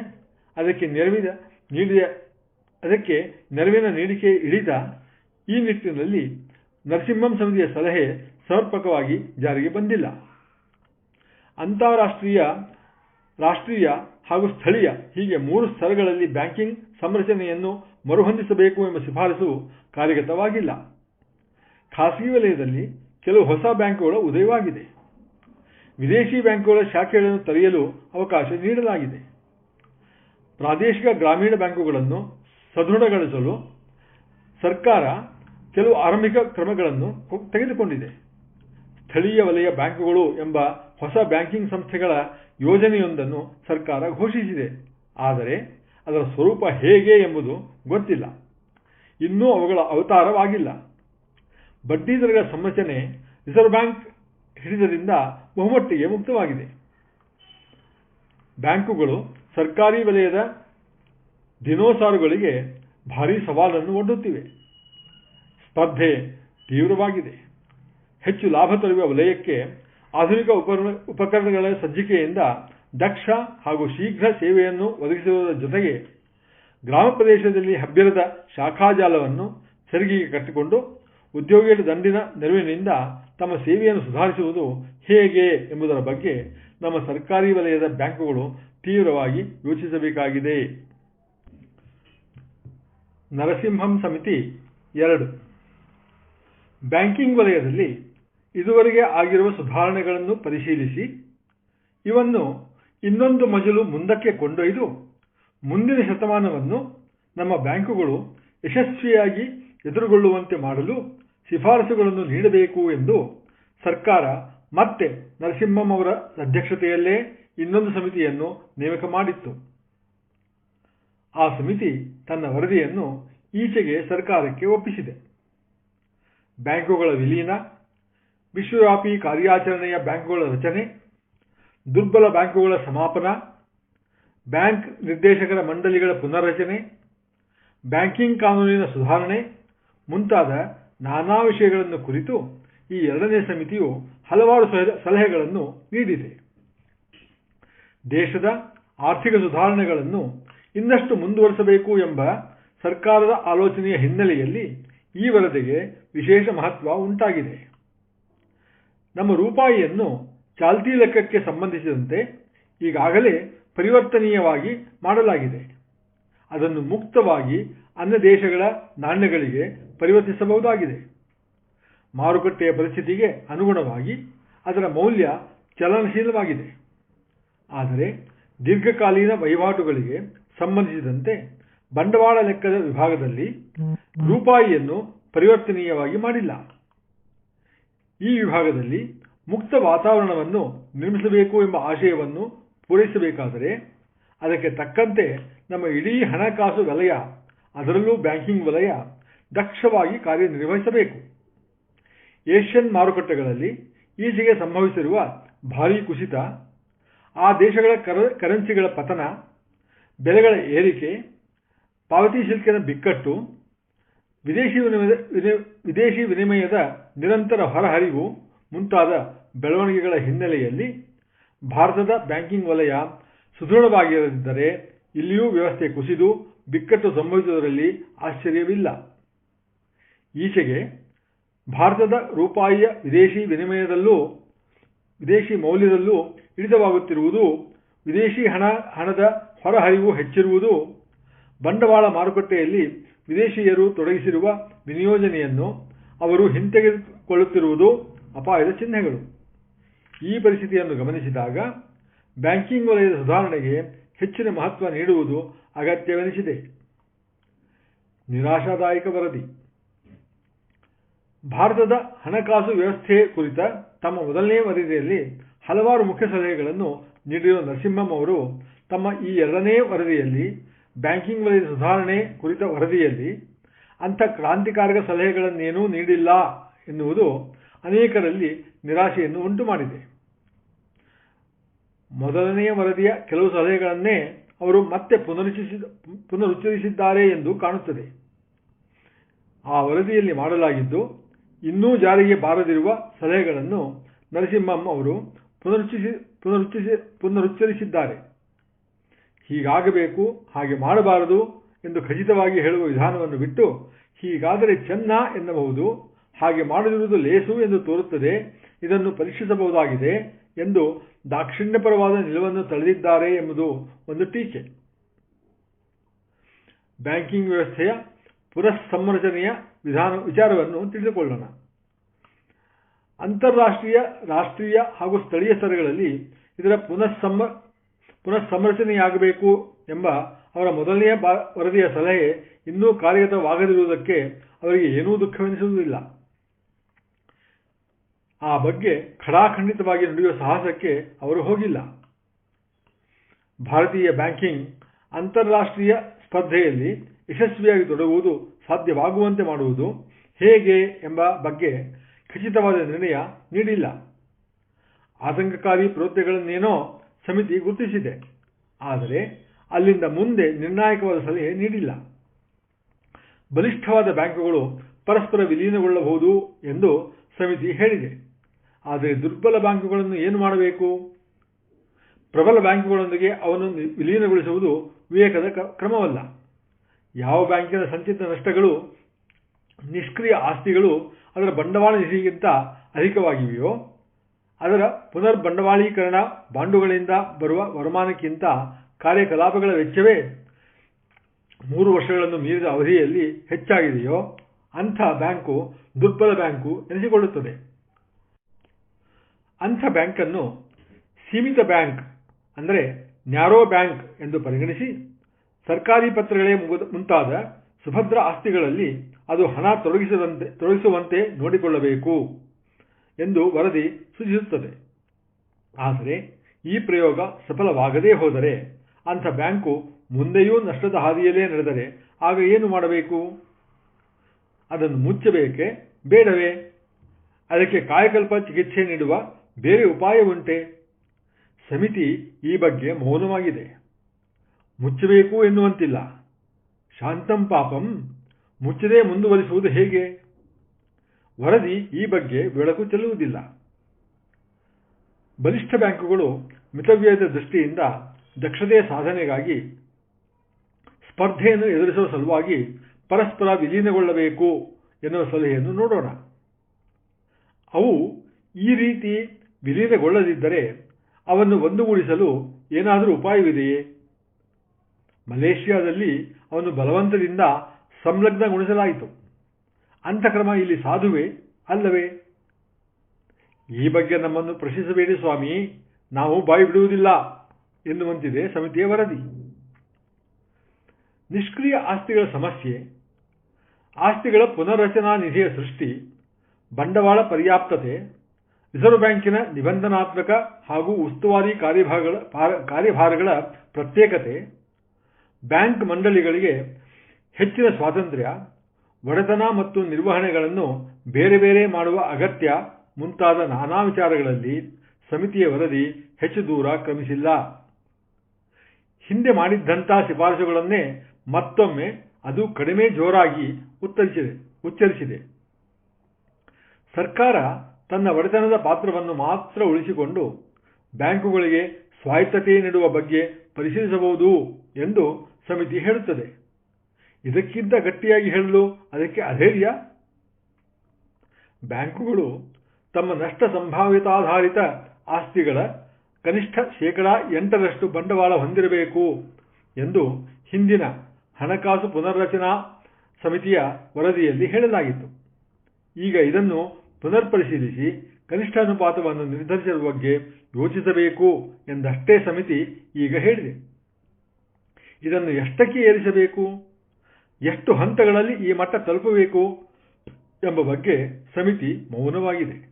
ಅದಕ್ಕೆ ನೆರವಿನ ನೀಡಿದ, ಅದಕ್ಕೆ ನೆರವಿನ ನೀಡಿಕೆ ಇಳಿದ ಈ ನಿಟ್ಟಿನಲ್ಲಿ ನರಸಿಂಹಂ ಸಮಿತಿಯ ಸಲಹೆ ಸಮರ್ಪಕವಾಗಿ ಜಾರಿಗೆ ಬಂದಿಲ್ಲ. ಅಂತಾರಾಷ್ಟ್ರೀಯ, ರಾಷ್ಟ್ರೀಯ ಹಾಗೂ ಸ್ಥಳೀಯ ಹೀಗೆ ಮೂರು ಸ್ಥಳಗಳಲ್ಲಿ ಬ್ಯಾಂಕಿಂಗ್ ಸಂರಚನೆಯನ್ನು ಮರುಹೊಂದಿಸಬೇಕು ಎಂಬ ಶಿಫಾರಸು ಕಾರ್ಯಗತವಾಗಿಲ್ಲ. ಖಾಸಗಿ ವಲಯದಲ್ಲಿ ಕೆಲವು ಹೊಸ ಬ್ಯಾಂಕುಗಳ ಉದಯವಾಗಿದೆ. ವಿದೇಶಿ ಬ್ಯಾಂಕುಗಳ ಶಾಖೆಗಳನ್ನು ತೆರೆಯಲು ಅವಕಾಶ ನೀಡಲಾಗಿದೆ. ಪ್ರಾದೇಶಿಕ ಗ್ರಾಮೀಣ ಬ್ಯಾಂಕುಗಳನ್ನು ಸದೃಢಗೊಳಿಸಲು ಸರ್ಕಾರ ಕೆಲವು ಆರಂಭಿಕ ಕ್ರಮಗಳನ್ನು ತೆಗೆದುಕೊಂಡಿದೆ. ಸ್ಥಳೀಯ ವಲಯ ಬ್ಯಾಂಕುಗಳು ಎಂಬ ಹೊಸ ಬ್ಯಾಂಕಿಂಗ್ ಸಂಸ್ಥೆಗಳ ಯೋಜನೆಯೊಂದನ್ನು ಸರ್ಕಾರ ಘೋಷಿಸಿದೆ. ಆದರೆ ಅದರ ಸ್ವರೂಪ ಹೇಗೆ ಎಂಬುದು ಗೊತ್ತಿಲ್ಲ. ಇನ್ನೂ ಅವುಗಳ ಅವತಾರವಾಗಿಲ್ಲ. ಬಡ್ಡಿದರಗಳ ಸಂರಚನೆ ರಿಸರ್ವ್ ಬ್ಯಾಂಕ್ ಹಿಡಿತದಿಂದ ಬಹುಮಟ್ಟಿಗೆ ಮುಕ್ತವಾಗಿದೆ. ಬ್ಯಾಂಕುಗಳು ಸರ್ಕಾರಿ ವಲಯದ ದಿನೋಸಾರುಗಳಿಗೆ ಭಾರೀ ಸವಾಲನ್ನು ಒಡ್ಡುತ್ತಿವೆ. ಸ್ಪರ್ಧೆ ತೀವ್ರವಾಗಿದೆ. ಹೆಚ್ಚು ಲಾಭ ತರುವ ವಲಯಕ್ಕೆ ಆಧುನಿಕ ಉಪಕರಣಗಳ ಸಜ್ಜಿಕೆಯಿಂದ ದಕ್ಷ ಹಾಗೂ ಶೀಘ್ರ ಸೇವೆಯನ್ನು ಒದಗಿಸುವುದರ ಜೊತೆಗೆ ಗ್ರಾಮ ಪ್ರದೇಶದಲ್ಲಿ ಹಬ್ಬಿರದ ಶಾಖಾಜಾಲವನ್ನು ಸರಿಗಿಗೆ ಕಟ್ಟಿಕೊಂಡು ಉದ್ಯೋಗಿಗಳ ದಂಡಿನ ನೆರವಿನಿಂದ ತಮ್ಮ ಸೇವೆಯನ್ನು ಸುಧಾರಿಸುವುದು ಹೇಗೆ ಎಂಬುದರ ಬಗ್ಗೆ ನಮ್ಮ ಸರ್ಕಾರಿ ವಲಯದ ಬ್ಯಾಂಕುಗಳು ತೀವ್ರವಾಗಿ ಯೋಚಿಸಬೇಕಾಗಿದೆ. ನರಸಿಂಹಂ ಸಮಿತಿ ಎರಡು. ಬ್ಯಾಂಕಿಂಗ್ ವಲಯದಲ್ಲಿ ಇದುವರೆಗೆ ಆಗಿರುವ ಸುಧಾರಣೆಗಳನ್ನು ಪರಿಶೀಲಿಸಿ, ಇವನ್ನು ಇನ್ನೊಂದು ಮಜಲು ಮುಂದಕ್ಕೆ ಕೊಂಡೊಯ್ದು, ಮುಂದಿನ ಶತಮಾನವನ್ನು ನಮ್ಮ ಬ್ಯಾಂಕುಗಳು ಯಶಸ್ವಿಯಾಗಿ ಎದುರುಗೊಳ್ಳುವಂತೆ ಮಾಡಲು ಶಿಫಾರಸುಗಳನ್ನು ನೀಡಬೇಕು ಎಂದು ಸರ್ಕಾರ ಮತ್ತೆ ನರಸಿಂಹಂ ಅವರ ಅಧ್ಯಕ್ಷತೆಯಲ್ಲೇ ಇನ್ನೊಂದು ಸಮಿತಿಯನ್ನು ನೇಮಕ ಮಾಡಿತ್ತು. ಆ ಸಮಿತಿ ತನ್ನ ವರದಿಯನ್ನು ಈಚೆಗೆ ಸರ್ಕಾರಕ್ಕೆ ಒಪ್ಪಿಸಿದೆ. ಬ್ಯಾಂಕುಗಳ ವಿಲೀನ, ವಿಶ್ವವ್ಯಾಪಿ ಕಾರ್ಯಾಚರಣೆಯ ಬ್ಯಾಂಕುಗಳ ರಚನೆ, ದುರ್ಬಲ ಬ್ಯಾಂಕುಗಳ ಸಮಾಪನ, ಬ್ಯಾಂಕ್ ನಿರ್ದೇಶಕರ ಮಂಡಳಿಗಳ ಪುನರ್ರಚನೆ, ಬ್ಯಾಂಕಿಂಗ್ ಕಾನೂನಿನ ಸುಧಾರಣೆ ಮುಂತಾದ ನಾನಾ ವಿಷಯಗಳನ್ನು ಕುರಿತು ಈ ಎರಡನೇ ಸಮಿತಿಯು ಹಲವಾರು ಸಲಹೆಗಳನ್ನು ನೀಡಿದೆ. ದೇಶದ ಆರ್ಥಿಕ ಸುಧಾರಣೆಗಳನ್ನು ಇನ್ನಷ್ಟು ಮುಂದುವರಿಸಬೇಕು ಎಂಬ ಸರ್ಕಾರದ ಆಲೋಚನೆಯ ಹಿನ್ನೆಲೆಯಲ್ಲಿ ಈ ವರದಿಗೆ ವಿಶೇಷ ಮಹತ್ವ ಉಂಟಾಗಿದೆ. ನಮ್ಮ ರೂಪಾಯಿಯನ್ನು ಚಾಲ್ತಿ ಲೆಕ್ಕಕ್ಕೆ ಸಂಬಂಧಿಸಿದಂತೆ ಈಗಾಗಲೇ ಪರಿವರ್ತನೀಯವಾಗಿ ಮಾಡಲಾಗಿದೆ. ಅದನ್ನು ಮುಕ್ತವಾಗಿ ಅನ್ಯ ದೇಶಗಳ ನಾಣ್ಯಗಳಿಗೆ ಪರಿವರ್ತಿಸಬಹುದಾಗಿದೆ. ಮಾರುಕಟ್ಟೆಯ ಪರಿಸ್ಥಿತಿಗೆ ಅನುಗುಣವಾಗಿ ಅದರ ಮೌಲ್ಯ ಚಲನಶೀಲವಾಗಿದೆ. ಆದರೆ ದೀರ್ಘಕಾಲೀನ ವಹಿವಾಟುಗಳಿಗೆ ಸಂಬಂಧಿಸಿದಂತೆ ಬಂಡವಾಳ ಲೆಕ್ಕದ ವಿಭಾಗದಲ್ಲಿ ರೂಪಾಯಿಯನ್ನು ಪರಿವರ್ತನೀಯವಾಗಿ ಮಾಡಿಲ್ಲ. ಈ ವಿಭಾಗದಲ್ಲಿ ಮುಕ್ತ ವಾತಾವರಣವನ್ನು ನಿರ್ಮಿಸಬೇಕು ಎಂಬ ಆಶಯವನ್ನು ಪೂರೈಸಬೇಕಾದರೆ ಅದಕ್ಕೆ ತಕ್ಕಂತೆ ನಮ್ಮ ಇಡೀ ಹಣಕಾಸು ವಲಯ ಅದರಲ್ಲೂ ಬ್ಯಾಂಕಿಂಗ್ ವಲಯ ದಕ್ಷವಾಗಿ ಕಾರ್ಯನಿರ್ವಹಿಸಬೇಕು. ಏಷ್ಯನ್ ಮಾರುಕಟ್ಟೆಗಳಲ್ಲಿ ಈಚೆಗೆ ಸಂಭವಿಸಿರುವ ಭಾರೀ ಕುಸಿತ, ಆ ದೇಶಗಳ ಕರೆನ್ಸಿಗಳ ಪತನ, ಬೆಲೆಗಳ ಏರಿಕೆ, ಪಾವತಿ ಶುಲ್ಕದ ಬಿಕ್ಕಟ್ಟು, ವಿದೇಶಿ ವಿದೇಶಿ ವಿನಿಮಯದ ನಿರಂತರ ಹೊರಹರಿವು ಮುಂತಾದ ಬೆಳವಣಿಗೆಗಳ ಹಿನ್ನೆಲೆಯಲ್ಲಿ ಭಾರತದ ಬ್ಯಾಂಕಿಂಗ್ ವಲಯ ಸುದೃಢವಾಗಿರದಿದ್ದರೆ ಇಲ್ಲಿಯೂ ವ್ಯವಸ್ಥೆ ಕುಸಿದು ಬಿಕ್ಕಟ್ಟು ಸಂಭವಿಸುವುದರಲ್ಲಿ ಆಶ್ಚರ್ಯವಿಲ್ಲ. ಈಚೆಗೆ ಭಾರತದ ರೂಪಾಯಿಯ ವಿದೇಶಿ ವಿನಿಮಯದಲ್ಲೂ, ವಿದೇಶಿ ಮೌಲ್ಯದಲ್ಲೂ ಇಳಿತವಾಗುತ್ತಿರುವುದು, ವಿದೇಶಿ ಹಣ, ಹಣದ ಹೊರಹರಿವು ಹೆಚ್ಚಿರುವುದು, ಬಂಡವಾಳ ಮಾರುಕಟ್ಟೆಯಲ್ಲಿ ವಿದೇಶಿಯರು ತೊಡಗಿಸಿರುವ ವಿನಿಯೋಜನೆಯನ್ನು ಅವರು ಹಿಂತೆಗೆದುಕೊಳ್ಳುತ್ತಿರುವುದು ಅಪಾಯದ ಚಿಹ್ನೆಗಳು. ಈ ಪರಿಸ್ಥಿತಿಯನ್ನು ಗಮನಿಸಿದಾಗ ಬ್ಯಾಂಕಿಂಗ್ ವಲಯದ ಸುಧಾರಣೆಗೆ ಹೆಚ್ಚಿನ ಮಹತ್ವ ನೀಡುವುದು ಅಗತ್ಯವೆನಿಸಿದೆ. ನಿರಾಶಾದಾಯಕ ವರದಿ. ಭಾರತದ ಹಣಕಾಸು ವ್ಯವಸ್ಥೆ ಕುರಿತ ತಮ್ಮ ಮೊದಲನೇ ವರದಿಯಲ್ಲಿ ಹಲವಾರು ಮುಖ್ಯ ಸಲಹೆಗಳನ್ನು ನೀಡಿರುವ ನರಸಿಂಹಂ ಅವರು, ತಮ್ಮ ಈ ಎರಡನೇ ವರದಿಯಲ್ಲಿ ಬ್ಯಾಂಕಿಂಗ್ ವಲಯದ ಸುಧಾರಣೆ ಕುರಿತ ವರದಿಯಲ್ಲಿ ಅಂಥ ಕ್ರಾಂತಿಕಾರಕ ಸಲಹೆಗಳನ್ನೇನೂ ನೀಡಿಲ್ಲ ಎನ್ನುವುದು ಅನೇಕರಲ್ಲಿ ನಿರಾಶೆಯನ್ನು ಉಂಟು ಮಾಡಿದೆ ಮೊದಲನೆಯ ವರದಿಯ ಕೆಲವು ಸಲಹೆಗಳನ್ನೇ ಅವರು ಮತ್ತೆ ಪುನರುಚ್ಚರಿಸಿದ ಪುನರುಚ್ಚರಿಸಿದ್ದಾರೆ ಎಂದು ಕಾಣುತ್ತದೆ. ಆ ವರದಿಯಲ್ಲಿ ಮಾಡಲಾಗಿದ್ದು, ಇನ್ನೂ ಜಾರಿಗೆ ಬಾರದಿರುವ ಸಲಹೆಗಳನ್ನು ನರಸಿಂಹಂ ಅವರು ಪುನರುಚ್ಚರಿಸಿ ಪುನರುಚ್ಚರಿಸಿ ಪುನರುಚ್ಚರಿಸಿದ್ದಾರೆ. ಹೀಗಾಗಬೇಕು, ಹಾಗೆ ಮಾಡಬಾರದು ಎಂದು ಖಚಿತವಾಗಿ ಹೇಳುವ ವಿಧಾನವನ್ನು ಬಿಟ್ಟು ಹೀಗಾದರೆ ಚೆನ್ನ ಎನ್ನಬಹುದು, ಹಾಗೆ ಮಾಡದಿರುವುದು ಲೇಸು ಎಂದು ತೋರುತ್ತದೆ, ಇದನ್ನು ಪರೀಕ್ಷಿಸಬಹುದಾಗಿದೆ ಎಂದು ದಾಕ್ಷಿಣ್ಯಪರವಾದ ನಿಲುವನ್ನು ತಳೆದಿದ್ದಾರೆ ಎಂಬುದು ಒಂದು ಟೀಕೆ. ಬ್ಯಾಂಕಿಂಗ್ ವ್ಯವಸ್ಥೆಯ ಪುನಃಸಂರಚನೆಯ ವಿಧಾನ, ವಿಚಾರವನ್ನು ತಿಳಿದುಕೊಳ್ಳೋಣ. ಅಂತಾರಾಷ್ಟ್ರೀಯ, ರಾಷ್ಟ್ರೀಯ ಹಾಗೂ ಸ್ಥಳೀಯ ಸ್ತರಗಳಲ್ಲಿ ಇದರ ಪುನಃಸಮ ಪುನಃಸಂರಚನೆಯಾಗಬೇಕು ಎಂಬ ಅವರ ಮೊದಲನೆಯ ವರದಿಯ ಸಲಹೆ ಇನ್ನೂ ಕಾರ್ಯಗತವಾಗದಿರುವುದಕ್ಕೆ ಅವರಿಗೆ ಏನೂ ದುಃಖವೆನಿಸುವುದಿಲ್ಲ. ಆ ಬಗ್ಗೆ ಖಡಾಖಂಡಿತವಾಗಿ ನುಡಿಯುವ ಸಾಹಸಕ್ಕೆ ಅವರು ಹೋಗಿಲ್ಲ. ಭಾರತೀಯ ಬ್ಯಾಂಕಿಂಗ್ ಅಂತಾರಾಷ್ಟ್ರೀಯ ಸ್ಪರ್ಧೆಯಲ್ಲಿ ಯಶಸ್ವಿಯಾಗಿ ತೊಡಗುವುದು ಸಾಧ್ಯವಾಗುವಂತೆ ಮಾಡುವುದು ಹೇಗೆ ಎಂಬ ಬಗ್ಗೆ ಖಚಿತವಾದ ನಿರ್ಣಯ ನೀಡಿಲ್ಲ. ಆತಂಕಕಾರಿ ಪ್ರವೃತ್ತಿಗಳನ್ನೇನೋ ಸಮಿತಿ ಗುರುತಿಸಿದೆ. ಆದರೆ ಅಲ್ಲಿಂದ ಮುಂದೆ ನಿರ್ಣಾಯಕವಾದ ಸಲಹೆ ನೀಡಿಲ್ಲ. ಬಲಿಷ್ಠವಾದ ಬ್ಯಾಂಕುಗಳು ಪರಸ್ಪರ ವಿಲೀನಗೊಳ್ಳಬಹುದು ಎಂದು ಸಮಿತಿ ಹೇಳಿದೆ. ಆದರೆ ದುರ್ಬಲ ಬ್ಯಾಂಕುಗಳನ್ನು ಏನು ಮಾಡಬೇಕು? ಪ್ರಬಲ ಬ್ಯಾಂಕುಗಳೊಂದಿಗೆ ಅವನ್ನು ವಿಲೀನಗೊಳಿಸುವುದು ವಿವೇಕದ ಕ್ರಮವಲ್ಲ. ಯಾವ ಬ್ಯಾಂಕಿನ ಸಂಚಿತ ನಷ್ಟಗಳು, ನಿಷ್ಕ್ರಿಯ ಆಸ್ತಿಗಳು ಅದರ ಬಂಡವಾಳ ನಿಧಿಗಿಂತ ಅಧಿಕವಾಗಿವೆಯೋ, ಅದರ ಪುನರ್ ಬಂಡವಾಳೀಕರಣ ಬಾಂಡುಗಳಿಂದ ಬರುವ ವರಮಾನಕ್ಕಿಂತ ಕಾರ್ಯಕಲಾಪಗಳ ವೆಚ್ಚವೇ ಮೂರು ವರ್ಷಗಳನ್ನು ಮೀರಿದ ಅವಧಿಯಲ್ಲಿ ಹೆಚ್ಚಾಗಿದೆಯೋ, ಅಂಥ ಬ್ಯಾಂಕು ದುರ್ಬಲ ಬ್ಯಾಂಕು ಎನಿಸಿಕೊಳ್ಳುತ್ತದೆ. ಅಂಥ ಬ್ಯಾಂಕನ್ನು ಸೀಮಿತ ಬ್ಯಾಂಕ್ ಅಂದರೆ ನ್ಯಾರೋ ಬ್ಯಾಂಕ್ ಎಂದು ಪರಿಗಣಿಸಿ ಸರ್ಕಾರಿ ಪತ್ರಗಳೇ ಮುಂತಾದ ಸುಭದ್ರ ಆಸ್ತಿಗಳಲ್ಲಿ ಅದು ಹಣ ತೊಡಗಿಸದಂತೆ, ತೊಡಗಿಸುವಂತೆ ನೋಡಿಕೊಳ್ಳಬೇಕು ಎಂದು ವರದಿ ಸೂಚಿಸುತ್ತದೆ. ಆದರೆ ಈ ಪ್ರಯೋಗ ಸಫಲವಾಗದೇ ಹೋದರೆ ಅಂಥ ಬ್ಯಾಂಕು ಮುಂದೆಯೂ ನಷ್ಟದ ಹಾದಿಯಲ್ಲೇ ನಡೆದರೆ ಆಗ ಏನು ಮಾಡಬೇಕು? ಅದನ್ನು ಮುಚ್ಚಬೇಕೆ ಬೇಡವೇ? ಅದಕ್ಕೆ ಕಾಯಕಲ್ಪ ಚಿಕಿತ್ಸೆ ನೀಡುವ ಬೇರೆ ಉಪಾಯವುಂಟೆ ಸಮಿತಿ ಈ ಬಗ್ಗೆ ಮೌನವಾಗಿದೆ. ಮುಚ್ಚಬೇಕು ಎನ್ನುವಂತಿಲ್ಲ. ಶಾಂತಂ ಪಾಪಂ, ಮುಚ್ಚದೇ ಮುಂದುವರಿಸುವುದು ಹೇಗೆ? ವರದಿ ಈ ಬಗ್ಗೆ ಬೆಳಕು ಚೆಲ್ಲುವುದಿಲ್ಲ. ಬಲಿಷ್ಠ ಬ್ಯಾಂಕುಗಳು ಮಿತವ್ಯಯದ ದೃಷ್ಟಿಯಿಂದ ದಕ್ಷತೆಯ ಸಾಧನೆಗಾಗಿ ಸ್ಪರ್ಧೆಯನ್ನು ಎದುರಿಸುವ ಸಲುವಾಗಿ ಪರಸ್ಪರ ವಿಲೀನಗೊಳ್ಳಬೇಕು ಎನ್ನುವ ಸಲಹೆಯನ್ನು ನೋಡೋಣ. ಅವು ಈ ರೀತಿ ವಿಲೀನಗೊಳ್ಳದಿದ್ದರೆ ಅವನ್ನು ಒಂದುಗೂಡಿಸಲು ಏನಾದರೂ ಉಪಾಯವಿದೆಯೇ? ಮಲೇಷ್ಯಾದಲ್ಲಿ ಅವನು ಬಲವಂತದಿಂದ ಸಂಲಗ್ನಗೊಳಿಸಲಾಯಿತು. ಅಂಥ ಕ್ರಮ ಇಲ್ಲಿ ಸಾಧುವೆ ಅಲ್ಲವೇ? ಈ ಬಗ್ಗೆ ನಮ್ಮನ್ನು ಪ್ರಶ್ನಿಸಬೇಡಿ ಸ್ವಾಮಿ. ನಾವು ಬಾಯಿ ಬಿಡುವುದಿಲ್ಲ ಎನ್ನುವಂತಿದೆ ಸಮಿತಿಯ ವರದಿ. ನಿಷ್ಕ್ರಿಯ ಆಸ್ತಿಗಳ ಸಮಸ್ಯೆ. ಆಸ್ತಿಗಳ ಪುನರ್ರಚನಾ ನಿಧಿಯ ಸೃಷ್ಟಿ. ಬಂಡವಾಳ ಪರ್ಯಾಪ್ತತೆ. ರಿಸರ್ವ್ ಬ್ಯಾಂಕಿನ ನಿಬಂಧನಾತ್ಮಕ ಹಾಗೂ ಉಸ್ತುವಾರಿ ಕಾರ್ಯಭಾರಗಳ ಕಾರ್ಯಭಾರಗಳ ಪ್ರತ್ಯೇಕತೆ, ಬ್ಯಾಂಕ್ ಮಂಡಳಿಗಳಿಗೆ ಹೆಚ್ಚಿನ ಸ್ವಾತಂತ್ರ್ಯ, ಒಡೆತನ ಮತ್ತು ನಿರ್ವಹಣೆಗಳನ್ನು ಬೇರೆ ಬೇರೆ ಮಾಡುವ ಅಗತ್ಯ ಮುಂತಾದ ನಾನಾ ವಿಚಾರಗಳಲ್ಲಿ ಸಮಿತಿಯ ವರದಿ ಹೆಚ್ಚು ದೂರ ಕ್ರಮಿಸಿಲ್ಲ. ಹಿಂದೆ ಮಾಡಿದ್ದಂಥ ಶಿಫಾರಸುಗಳನ್ನೇ ಮತ್ತೊಮ್ಮೆ ಅದು ಕಡಿಮೆ ಜೋರಾಗಿ ಉತ್ತರಿಸಿದೆ, ಉಚ್ಚರಿಸಿದೆ. ಸರ್ಕಾರ ತನ್ನ ಒಡೆತನದ ಪಾತ್ರವನ್ನು ಮಾತ್ರ ಉಳಿಸಿಕೊಂಡು ಬ್ಯಾಂಕುಗಳಿಗೆ ಸ್ವಾಯತ್ತತೆ ನೀಡುವ ಬಗ್ಗೆ ಪರಿಶೀಲಿಸಬಹುದು ಎಂದು ಸಮಿತಿ ಹೇಳುತ್ತದೆ. ಇದಕ್ಕಿಂತ ಗಟ್ಟಿಯಾಗಿ ಹೇಳಲು ಅದಕ್ಕೆ ಅಧೈರ್ಯ? ಬ್ಯಾಂಕುಗಳು ತಮ್ಮ ನಷ್ಟ ಸಂಭಾವ್ಯತಾಧಾರಿತ ಆಸ್ತಿಗಳ ಕನಿಷ್ಠ ಶೇಕಡಾ ಎಂಟರಷ್ಟು ಬಂಡವಾಳ ಹೊಂದಿರಬೇಕು ಎಂದು ಹಿಂದಿನ ಹಣಕಾಸು ಪುನರ್ರಚನಾ ಸಮಿತಿಯ ವರದಿಯಲ್ಲಿ ಹೇಳಲಾಗಿತ್ತು. ಈಗ ಇದನ್ನು ಪುನರ್ ಪರಿಶೀಲಿಸಿ ಕನಿಷ್ಠ ಅನುಪಾತವನ್ನು ನಿರ್ಧರಿಸುವ ಬಗ್ಗೆ ಯೋಚಿಸಬೇಕು ಎಂದಷ್ಟೇ ಸಮಿತಿ ಈಗ ಹೇಳಿದೆ. ಇದನ್ನು ಎಷ್ಟಕ್ಕೆ ಏರಿಸಬೇಕು? ಎಷ್ಟು ಹಂತಗಳಲ್ಲಿ ಈ ಮಟ್ಟ ತಲುಪಬೇಕು ಎಂಬ ಬಗ್ಗೆ ಸಮಿತಿ ಮೌನವಾಗಿದೆ.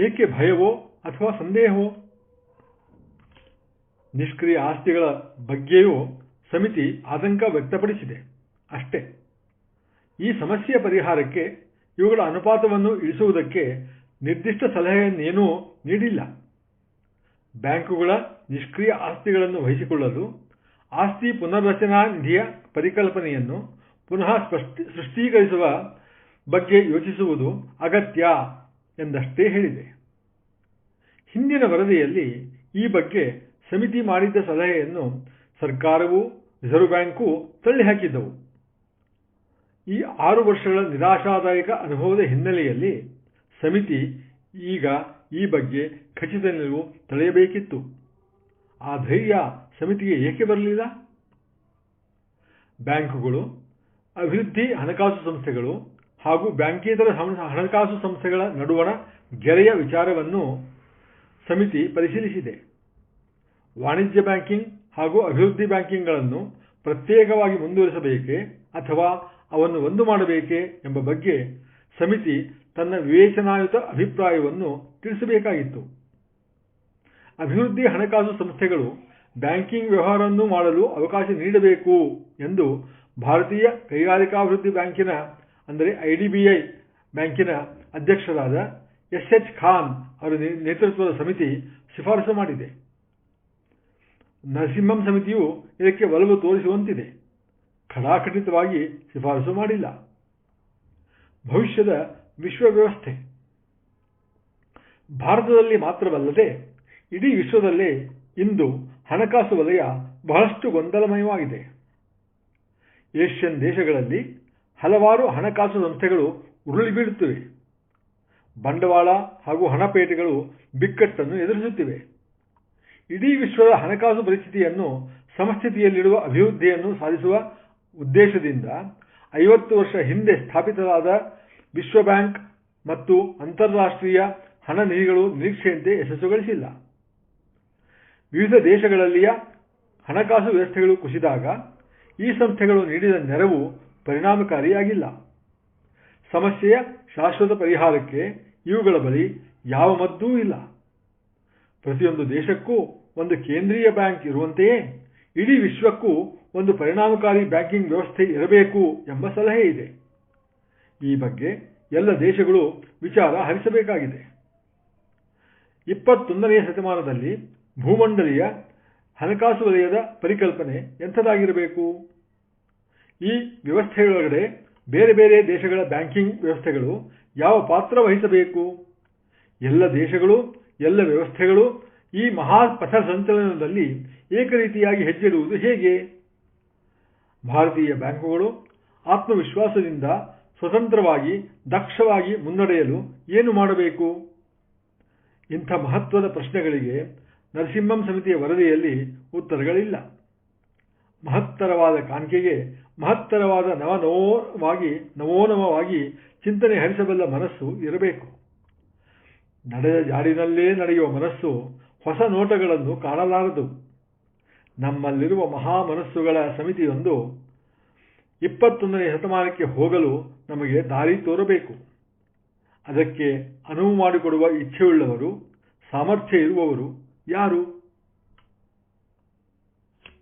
ಏಕೆ ಭಯವೋ ಅಥವಾ ಸಂದೇಹವೋ? ನಿಷ್ಕ್ರಿಯ ಆಸ್ತಿಗಳ ಬಗ್ಗೆಯೂ ಸಮಿತಿ ಆತಂಕ ವ್ಯಕ್ತಪಡಿಸಿದೆ. ಅಷ್ಟೇ. ಈ ಸಮಸ್ಯೆಯ ಪರಿಹಾರಕ್ಕೆ ಇವುಗಳ ಅನುಪಾತವನ್ನು ಇಳಿಸುವುದಕ್ಕೆ ನಿರ್ದಿಷ್ಟ ಸಲಹೆಯನ್ನೇನೂ ನೀಡಿಲ್ಲ. ಬ್ಯಾಂಕುಗಳ ನಿಷ್ಕ್ರಿಯ ಆಸ್ತಿಗಳನ್ನು ವಹಿಸಿಕೊಳ್ಳಲು ಆಸ್ತಿ ಪುನರ್ರಚನಾ ನಿಧಿಯ ಪರಿಕಲ್ಪನೆಯನ್ನು ಪುನಃ ಸ್ಪಷ್ಟಿ ಸೃಷ್ಟೀಕರಿಸುವ ಬಗ್ಗೆ ಯೋಚಿಸುವುದು ಅಗತ್ಯ ಎಂದಷ್ಟೇ ಹೇಳಿದೆ. ಹಿಂದಿನ ವರದಿಯಲ್ಲಿ ಈ ಬಗ್ಗೆ ಸಮಿತಿ ಮಾಡಿದ್ದ ಸಲಹೆಯನ್ನು ಸರ್ಕಾರವು, ರಿಸರ್ವ್ ಬ್ಯಾಂಕು ತಳ್ಳಿಹಾಕಿದ್ದವು. ಈ ಆರು ವರ್ಷಗಳ ನಿರಾಶಾದಾಯಕ ಅನುಭವದ ಹಿನ್ನೆಲೆಯಲ್ಲಿ ಸಮಿತಿ ಈಗ ಈ ಬಗ್ಗೆ ಖಚಿತ ನಿಲುವು ತಳೆಯಬೇಕಿತ್ತು. ಆ ಧೈರ್ಯ ಸಮಿತಿಗೆ ಏಕೆ ಬರಲಿಲ್ಲ? ಬ್ಯಾಂಕುಗಳು, ಅಭಿವೃದ್ಧಿ ಹಣಕಾಸು ಸಂಸ್ಥೆಗಳು ಹಾಗೂ ಬ್ಯಾಂಕೇತರ ಹಣಕಾಸು ಸಂಸ್ಥೆಗಳ ನಡುವಣ ಗೆರೆಯ ವಿಚಾರವನ್ನು ಸಮಿತಿ ಪರಿಶೀಲಿಸಿದೆ. ವಾಣಿಜ್ಯ ಬ್ಯಾಂಕಿಂಗ್ ಹಾಗೂ ಅಭಿವೃದ್ಧಿ ಬ್ಯಾಂಕಿಂಗ್ಗಳನ್ನು ಪ್ರತ್ಯೇಕವಾಗಿ ಮುಂದುವರಿಸಬೇಕೆ ಅಥವಾ ಅವನ್ನು ಒಂದು ಮಾಡಬೇಕೇ ಎಂಬ ಬಗ್ಗೆ ಸಮಿತಿ ತನ್ನ ವಿವೇಚನಾಯುತ ಅಭಿಪ್ರಾಯವನ್ನು ತಿಳಿಸಬೇಕಾಗಿತ್ತು. ಅಭಿವೃದ್ಧಿ ಹಣಕಾಸು ಸಂಸ್ಥೆಗಳು ಬ್ಯಾಂಕಿಂಗ್ ವ್ಯವಹಾರವನ್ನು ಮಾಡಲು ಅವಕಾಶ ನೀಡಬೇಕು ಎಂದು ಭಾರತೀಯ ಕೈಗಾರಿಕಾಭಿವೃದ್ಧಿ ಬ್ಯಾಂಕಿನ, ಅಂದರೆ ಐಡಿಬಿಐ ಬ್ಯಾಂಕಿನ ಅಧ್ಯಕ್ಷರಾದ ಎಸ್ ಎಚ್ ಖಾನ್ ಅವರ ನೇತೃತ್ವದ ಸಮಿತಿ ಶಿಫಾರಸು ಮಾಡಿದೆ. ನರಸಿಂಹಂ ಸಮಿತಿಯು ಇದಕ್ಕೆ ಒಲವು ತೋರಿಸುವಂತಿದೆ. ಖಡಾಖಂಡಿತವಾಗಿ ಶಿಫಾರಸು ಮಾಡಿಲ್ಲ. ಭವಿಷ್ಯದ ವಿಶ್ವ ವ್ಯವಸ್ಥೆ ಭಾರತದಲ್ಲಿ ಮಾತ್ರವಲ್ಲದೆ ಇಡೀ ವಿಶ್ವದಲ್ಲೇ ಇಂದು ಹಣಕಾಸು ವಲಯ ಬಹಳಷ್ಟು ಗೊಂದಲಮಯವಾಗಿದೆ. ಏಷ್ಯನ್ ದೇಶಗಳಲ್ಲಿ ಹಲವಾರು ಹಣಕಾಸು ಸಂಸ್ಥೆಗಳು ಉರುಳಿ ಬೀಳುತ್ತಿವೆ. ಬಂಡವಾಳ ಹಾಗೂ ಹಣಪೇಟೆಗಳು ಬಿಕ್ಕಟ್ಟನ್ನು ಎದುರಿಸುತ್ತಿವೆ. ಇಡೀ ವಿಶ್ವದ ಹಣಕಾಸು ಪರಿಸ್ಥಿತಿಯನ್ನು ಸಮಸ್ಥಿತಿಯಲ್ಲಿಡುವ ಅಭಿವೃದ್ಧಿಯನ್ನು ಸಾಧಿಸುವ ಉದ್ದೇಶದಿಂದ ಐವತ್ತು ವರ್ಷ ಹಿಂದೆ ಸ್ಥಾಪಿತವಾದ ವಿಶ್ವ ಬ್ಯಾಂಕ್ ಮತ್ತು ಅಂತಾರಾಷ್ಟ್ರೀಯ ಹಣ ನಿಧಿಗಳು ನಿರೀಕ್ಷೆಯಂತೆ ಯಶಸ್ಸು ಗಳಿಸಿಲ್ಲ ವಿವಿಧ ದೇಶಗಳಲ್ಲಿಯ ಹಣಕಾಸು ವ್ಯವಸ್ಥೆಗಳು ಕುಸಿದಾಗ ಈ ಸಂಸ್ಥೆಗಳು ನೀಡಿದ ನೆರವು ಪರಿಣಾಮಕಾರಿಯಾಗಿಲ್ಲ. ಸಮಸ್ಯೆಯ ಶಾಶ್ವತ ಪರಿಹಾರಕ್ಕೆ ಇವುಗಳ ಬಳಿ ಯಾವ ಮದ್ದೂ ಇಲ್ಲ. ಪ್ರತಿಯೊಂದು ದೇಶಕ್ಕೂ ಒಂದು ಕೇಂದ್ರೀಯ ಬ್ಯಾಂಕ್ ಇರುವಂತೆಯೇ, ಇಡೀ ವಿಶ್ವಕ್ಕೂ ಒಂದು ಪರಿಣಾಮಕಾರಿ ಬ್ಯಾಂಕಿಂಗ್ ವ್ಯವಸ್ಥೆ ಇರಬೇಕು ಎಂಬ ಸಲಹೆ ಇದೆ. ಈ ಬಗ್ಗೆ ಎಲ್ಲ ದೇಶಗಳು ವಿಚಾರ ಹರಿಸಬೇಕಾಗಿದೆ. ಇಪ್ಪತ್ತೊಂದನೆಯ ಶತಮಾನದಲ್ಲಿ ಭೂಮಂಡಲಿಯ ಹಣಕಾಸು ವಲಯದ ಪರಿಕಲ್ಪನೆ ಎಂಥದಾಗಿರಬೇಕು ಈ ವ್ಯವಸ್ಥೆಯೊಳಗಡೆ ಬೇರೆ ಬೇರೆ ದೇಶಗಳ ಬ್ಯಾಂಕಿಂಗ್ ವ್ಯವಸ್ಥೆಗಳು ಯಾವ ಪಾತ್ರ ವಹಿಸಬೇಕು? ಎಲ್ಲ ದೇಶಗಳು, ಎಲ್ಲ ವ್ಯವಸ್ಥೆಗಳು ಈ ಮಹಾ ಪಥ ಸಂಚಲನದಲ್ಲಿ ಏಕರೀತಿಯಾಗಿ ಹೆಜ್ಜೆಡುವುದು ಹೇಗೆ? ಭಾರತೀಯ ಬ್ಯಾಂಕುಗಳು ಆತ್ಮವಿಶ್ವಾಸದಿಂದ ಸ್ವತಂತ್ರವಾಗಿ, ದಕ್ಷವಾಗಿ ಮುನ್ನಡೆಯಲು ಏನು ಮಾಡಬೇಕು? ಇಂಥ ಮಹತ್ವದ ಪ್ರಶ್ನೆಗಳಿಗೆ ನರಸಿಂಹಂ ಸಮಿತಿಯ ವರದಿಯಲ್ಲಿ ಉತ್ತರಗಳಿಲ್ಲ. ಮಹತ್ತರವಾದ ಕಾಣಿಕೆಗೆ, ಮಹತ್ತರವಾದ ನವನವವಾಗಿ, ನವೋನವವಾಗಿ ಚಿಂತನೆ ಹರಿಸಬಲ್ಲ ಮನಸ್ಸು ಇರಬೇಕು. ನಡೆದ ಜಾಡಿನಲ್ಲೇ ನಡೆಯುವ ಮನಸ್ಸು ಹೊಸ ನೋಟಗಳನ್ನು ಕಾಣಲಾರದು. ನಮ್ಮಲ್ಲಿರುವ ಮಹಾ ಮನಸ್ಸುಗಳ ಸಮಿತಿಯೊಂದು ಇಪ್ಪತ್ತೊಂದನೇ ಶತಮಾನಕ್ಕೆ ಹೋಗಲು ನಮಗೆ ದಾರಿ ತೋರಬೇಕು. ಅದಕ್ಕೆ ಅನುವು ಮಾಡಿಕೊಡುವ ಇಚ್ಛೆಯುಳ್ಳವರು, ಸಾಮರ್ಥ್ಯ ಇರುವವರು ಯಾರು?